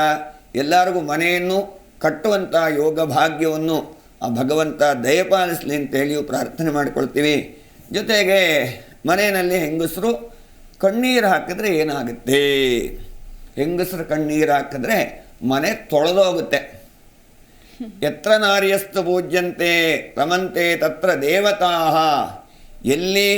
ಎಲ್ಲರಿಗೂ ಮನೆಯನ್ನು ಕಟ್ಟುವಂಥ ಯೋಗ ಭಾಗ್ಯವನ್ನು ಆ ಭಗವಂತ ದಯಪಾಲಿಸಲಿ ಅಂತೇಳಿಯೂ ಪ್ರಾರ್ಥನೆ ಮಾಡಿಕೊಳ್ತೀವಿ. ಜೊತೆಗೆ ಮನೆಯಲ್ಲಿ ಹೆಂಗಸರು ಕಣ್ಣೀರು ಹಾಕಿದ್ರೆ ಏನಾಗುತ್ತೆ? ಹೆಂಗಸರು ಕಣ್ಣೀರು ಹಾಕಿದ್ರೆ ಮನೆ ತೊಳೆದೋಗುತ್ತೆ. ಎತ್ರ ನಾರ್ಯಸ್ತು ಪೂಜ್ಯಂತೆ, ರಮಂತೆ ತತ್ರ ದೇವತಾ. ಎಲ್ಲಿ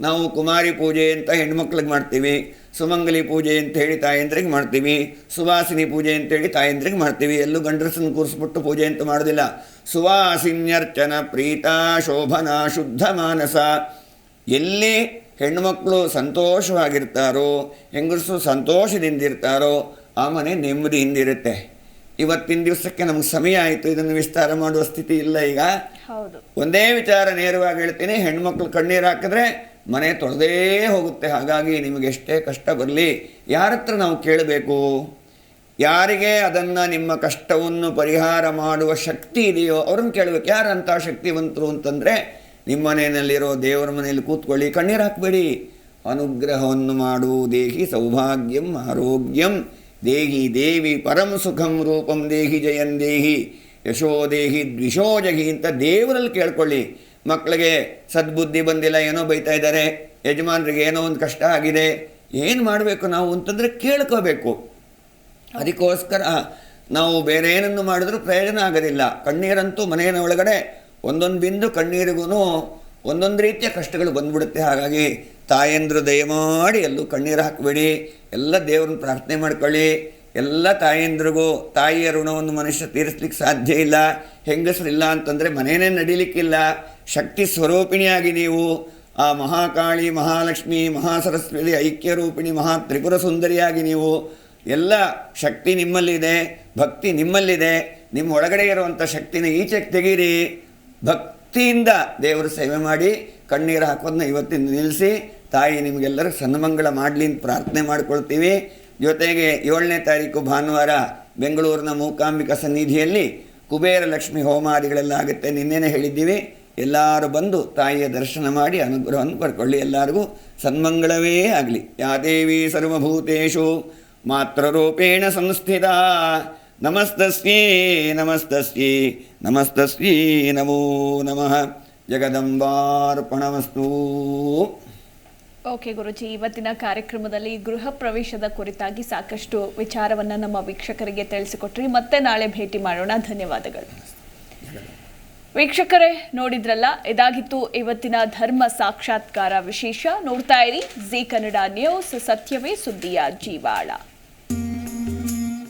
ನಾವು ಕುಮಾರಿ ಪೂಜೆ ಅಂತ ಹೆಣ್ಮಕ್ಳಿಗೆ ಮಾಡ್ತೀವಿ, ಸುಮಂಗಲಿ ಪೂಜೆ ಅಂತ ಹೇಳಿ ತಾಯಂದ್ರಿಗೆ ಮಾಡ್ತೀವಿ, ಸುವಾಸಿನಿ ಪೂಜೆ ಅಂತೇಳಿ ತಾಯಂದ್ರಿಗೆ ಮಾಡ್ತೀವಿ, ಎಲ್ಲೂ ಗಂಡಸನ್ನು ಕೂರಿಸ್ಬಿಟ್ಟು ಪೂಜೆ ಅಂತ ಮಾಡೋದಿಲ್ಲ. ಸುವಾಸಿನ್ಯರ್ಚನ ಪ್ರೀತ ಶೋಭನ ಶುದ್ಧ ಮಾನಸ. ಎಲ್ಲಿ ಹೆಣ್ಣುಮಕ್ಕಳು ಸಂತೋಷವಾಗಿರ್ತಾರೋ ಹೆಂಗಸರು ಸಂತೋಷದಿಂದಿರ್ತಾರೋ ಆ ಮನೆ ನೆಮ್ಮದಿಯಿಂದಿರುತ್ತೆ ಇವತ್ತಿನ ದಿವಸಕ್ಕೆ ನಮ್ಗೆ ಸಮಯ ಆಯಿತು ಇದನ್ನು ವಿಸ್ತಾರ ಮಾಡುವ ಸ್ಥಿತಿ ಇಲ್ಲ ಈಗ. ಹೌದು. ಒಂದೇ ವಿಚಾರ ನೇರವಾಗಿ ಹೇಳ್ತೀನಿ ಹೆಣ್ಮಕ್ಳು ಕಣ್ಣೀರು ಹಾಕಿದ್ರೆ ಮನೆ ತೊಳೆದೇ ಹೋಗುತ್ತೆ ಹಾಗಾಗಿ ನಿಮಗೆ ಎಷ್ಟೇ ಕಷ್ಟ ಬರಲಿ ಯಾರ ಹತ್ರ ನಾವು ಕೇಳಬೇಕು? ಯಾರಿಗೆ ಅದನ್ನು ನಿಮ್ಮ ಕಷ್ಟವನ್ನು ಪರಿಹಾರ ಮಾಡುವ ಶಕ್ತಿ ಇದೆಯೋ ಅವ್ರನ್ನ ಕೇಳಬೇಕು. ಯಾರು ಅಂಥ ಶಕ್ತಿವಂತರು ಅಂತಂದರೆ ನಿಮ್ಮ ಮನೆಯಲ್ಲಿರೋ ದೇವರ ಮನೆಯಲ್ಲಿ ಕೂತ್ಕೊಳ್ಳಿ ಕಣ್ಣೀರು ಹಾಕಬೇಡಿ. ಅನುಗ್ರಹವನ್ನು ಮಾಡು ದೇಹಿ ಸೌಭಾಗ್ಯಂ ಆರೋಗ್ಯಂ. ದೇಹಿ ದೇವಿ ಪರಂ ಸುಖಂ ರೂಪಂ ದೇಹಿ ಜಯನ್ ದೇಹಿ ಯಶೋ ದೇಹಿ ದ್ವಿಷೋ ಜಗಿ ಅಂತ ದೇವರಲ್ಲಿ ಕೇಳ್ಕೊಳ್ಳಿ. ಮಕ್ಕಳಿಗೆ ಸದ್ಬುದ್ಧಿ ಬಂದಿಲ್ಲ, ಏನೋ ಬೈತಾ ಇದ್ದಾರೆ, ಯಜಮಾನರಿಗೆ ಏನೋ ಒಂದು ಕಷ್ಟ ಆಗಿದೆ, ಏನು ಮಾಡಬೇಕು ನಾವು ಅಂತಂದರೆ ಕೇಳ್ಕೋಬೇಕು. ಅದಕ್ಕೋಸ್ಕರ ನಾವು ಬೇರೆ ಏನನ್ನು ಮಾಡಿದ್ರೂ ಪ್ರಯೋಜನ ಆಗೋದಿಲ್ಲ. ಕಣ್ಣೀರಂತೂ ಮನೆಯ ಒಳಗಡೆ ಒಂದೊಂದು ಬಿಂದು ಕಣ್ಣೀರಿಗೂ ಒಂದೊಂದು ರೀತಿಯ ಕಷ್ಟಗಳು ಬಂದ್ಬಿಡುತ್ತೆ. ಹಾಗಾಗಿ ತಾಯಂದ್ರು ದಯಮಾಡಿ ಎಲ್ಲೂ ಕಣ್ಣೀರು ಹಾಕಬೇಡಿ. ಎಲ್ಲ ದೇವ್ರನ್ನ ಪ್ರಾರ್ಥನೆ ಮಾಡ್ಕೊಳ್ಳಿ. ಎಲ್ಲ ತಾಯಂದ್ರಿಗೂ ತಾಯಿಯ ಋಣವನ್ನು ಮನುಷ್ಯ ತೀರಿಸ್ಲಿಕ್ಕೆ ಸಾಧ್ಯ ಇಲ್ಲ. ಹೆಂಗಸರಿಲ್ಲ ಅಂತಂದರೆ ಮನೇನೇ ನಡೀಲಿಕ್ಕಿಲ್ಲ. ಶಕ್ತಿ ಸ್ವರೂಪಿಣಿಯಾಗಿ ನೀವು ಆ ಮಹಾಕಾಳಿ, ಮಹಾಲಕ್ಷ್ಮಿ, ಮಹಾಸರಸ್ವತಿ, ಐಕ್ಯರೂಪಿಣಿ, ಮಹಾ ತ್ರಿಪುರ ಸುಂದರಿಯಾಗಿ ನೀವು ಎಲ್ಲ ಶಕ್ತಿ ನಿಮ್ಮಲ್ಲಿದೆ, ಭಕ್ತಿ ನಿಮ್ಮಲ್ಲಿದೆ. ನಿಮ್ಮ ಒಳಗಡೆ ಇರುವಂಥ ಶಕ್ತಿನ ಈಚೆಗೆ ತೆಗೀರಿ. ಭಕ್ತಿಯಿಂದ ದೇವರ ಸೇವೆ ಮಾಡಿ ಕಣ್ಣೀರು ಹಾಕೋದನ್ನ ಇವತ್ತಿಂದ ನಿಲ್ಲಿಸಿ. ತಾಯಿ ನಿಮಗೆಲ್ಲರೂ ಸನ್ಮಂಗಳ ಮಾಡಲಿ ಅಂತ ಪ್ರಾರ್ಥನೆ ಮಾಡ್ಕೊಳ್ತೀವಿ. ಜೊತೆಗೆ ಏಳನೇ ತಾರೀಕು ಭಾನುವಾರ ಬೆಂಗಳೂರಿನ ಮೂಕಾಂಬಿಕಾ ಸನ್ನಿಧಿಯಲ್ಲಿ ಕುಬೇರ ಲಕ್ಷ್ಮಿ ಹೋಮಾದಿಗಳೆಲ್ಲ ಆಗುತ್ತೆ. ನಿನ್ನೆನೇ ಹೇಳಿದ್ದೀವಿ. ಎಲ್ಲರೂ ಬಂದು ತಾಯಿಯ ದರ್ಶನ ಮಾಡಿ ಅನುಗ್ರಹವನ್ನು ಪಡ್ಕೊಳ್ಳಿ. ಎಲ್ಲರಿಗೂ ಸನ್ಮಂಗಳವೇ ಆಗಲಿ. ಯಾ ದೇವಿ ಸರ್ವಭೂತೇಷು ಮಾತ್ರರೂಪೇಣ ಸಂಸ್ಥಿತ. ನಮಸ್ತಸ್ಯೇ ನಮಸ್ತಸ್ಯೇ ನಮಸ್ತಸ್ಯೇ ನಮೋ ನಮಃ. ಜಗದಂಬಾರ್ಪಣಮಸ್ತು. ಓಕೆ ಗುರುಜಿ, ಇವತ್ತಿನ ಕಾರ್ಯಕ್ರಮದಲ್ಲಿ ಗೃಹ ಪ್ರವೇಶದ ಕುರಿತಾಗಿ ಸಾಕಷ್ಟು ವಿಚಾರವನ್ನ ನಮ್ಮ ವೀಕ್ಷಕರಿಗೆ ತಿಳಿಸಿಕೊಟ್ರಿ. ಮತ್ತೆ ನಾಳೆ ಭೇಟಿ ಮಾಡೋಣ. ಧನ್ಯವಾದಗಳು. ವೀಕ್ಷಕರೇ, ನೋಡಿದ್ರಲ್ಲ, ಇದಾಗಿತ್ತು ಇವತ್ತಿನ ಧರ್ಮ ಸಾಕ್ಷಾತ್ಕಾರ ವಿಶೇಷ. ನೋಡ್ತಾ ಇರಿ, ಜಿ ಕನ್ನಡ ನ್ಯೂಸ್, ಸತ್ಯವೇ ಸುದ್ದಿಯ ಜೀವಾಳ.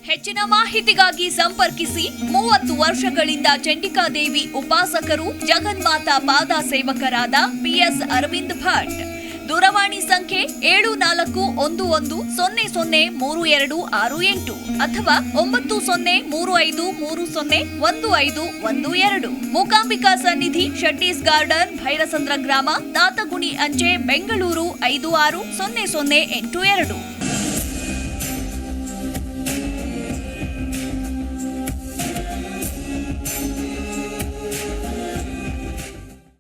ಹೆಚ್ಚಿನ ಮಾಹಿತಿಗಾಗಿ ಸಂಪರ್ಕಿಸಿ ಮೂವತ್ತು ವರ್ಷಗಳಿಂದ ಚಂಡಿಕಾದೇವಿ ಉಪಾಸಕರು, ಜಗನ್ಮಾತಾ ಪಾದ ಸೇವಕರಾದ ಪಿಎಸ್ ಅರವಿಂದ್ ಭಟ್. ದೂರವಾಣಿ ಸಂಖ್ಯೆ ಏಳು ನಾಲ್ಕು ಒಂದು ಒಂದು ಸೊನ್ನೆ ಸೊನ್ನೆ ಮೂರು ಎರಡು ಆರು ಎಂಟು ಅಥವಾ ಒಂಬತ್ತು ಸೊನ್ನೆ ಮೂರು ಐದು ಮೂರು ಸೊನ್ನೆ ಒಂದು ಐದು ಒಂದು ಎರಡು. ಮೂಕಾಂಬಿಕಾ ಸನ್ನಿಧಿ ಶೆಟ್ಟೀಸ್ ಗಾರ್ಡನ್ ಭೈರಸಂದ್ರ ಗ್ರಾಮ ತಾತಗುಣಿ ಅಂಚೆ, ಬೆಂಗಳೂರು ಐದು ಆರು ಸೊನ್ನೆ ಸೊನ್ನೆ ಎಂಟು ಎರಡು.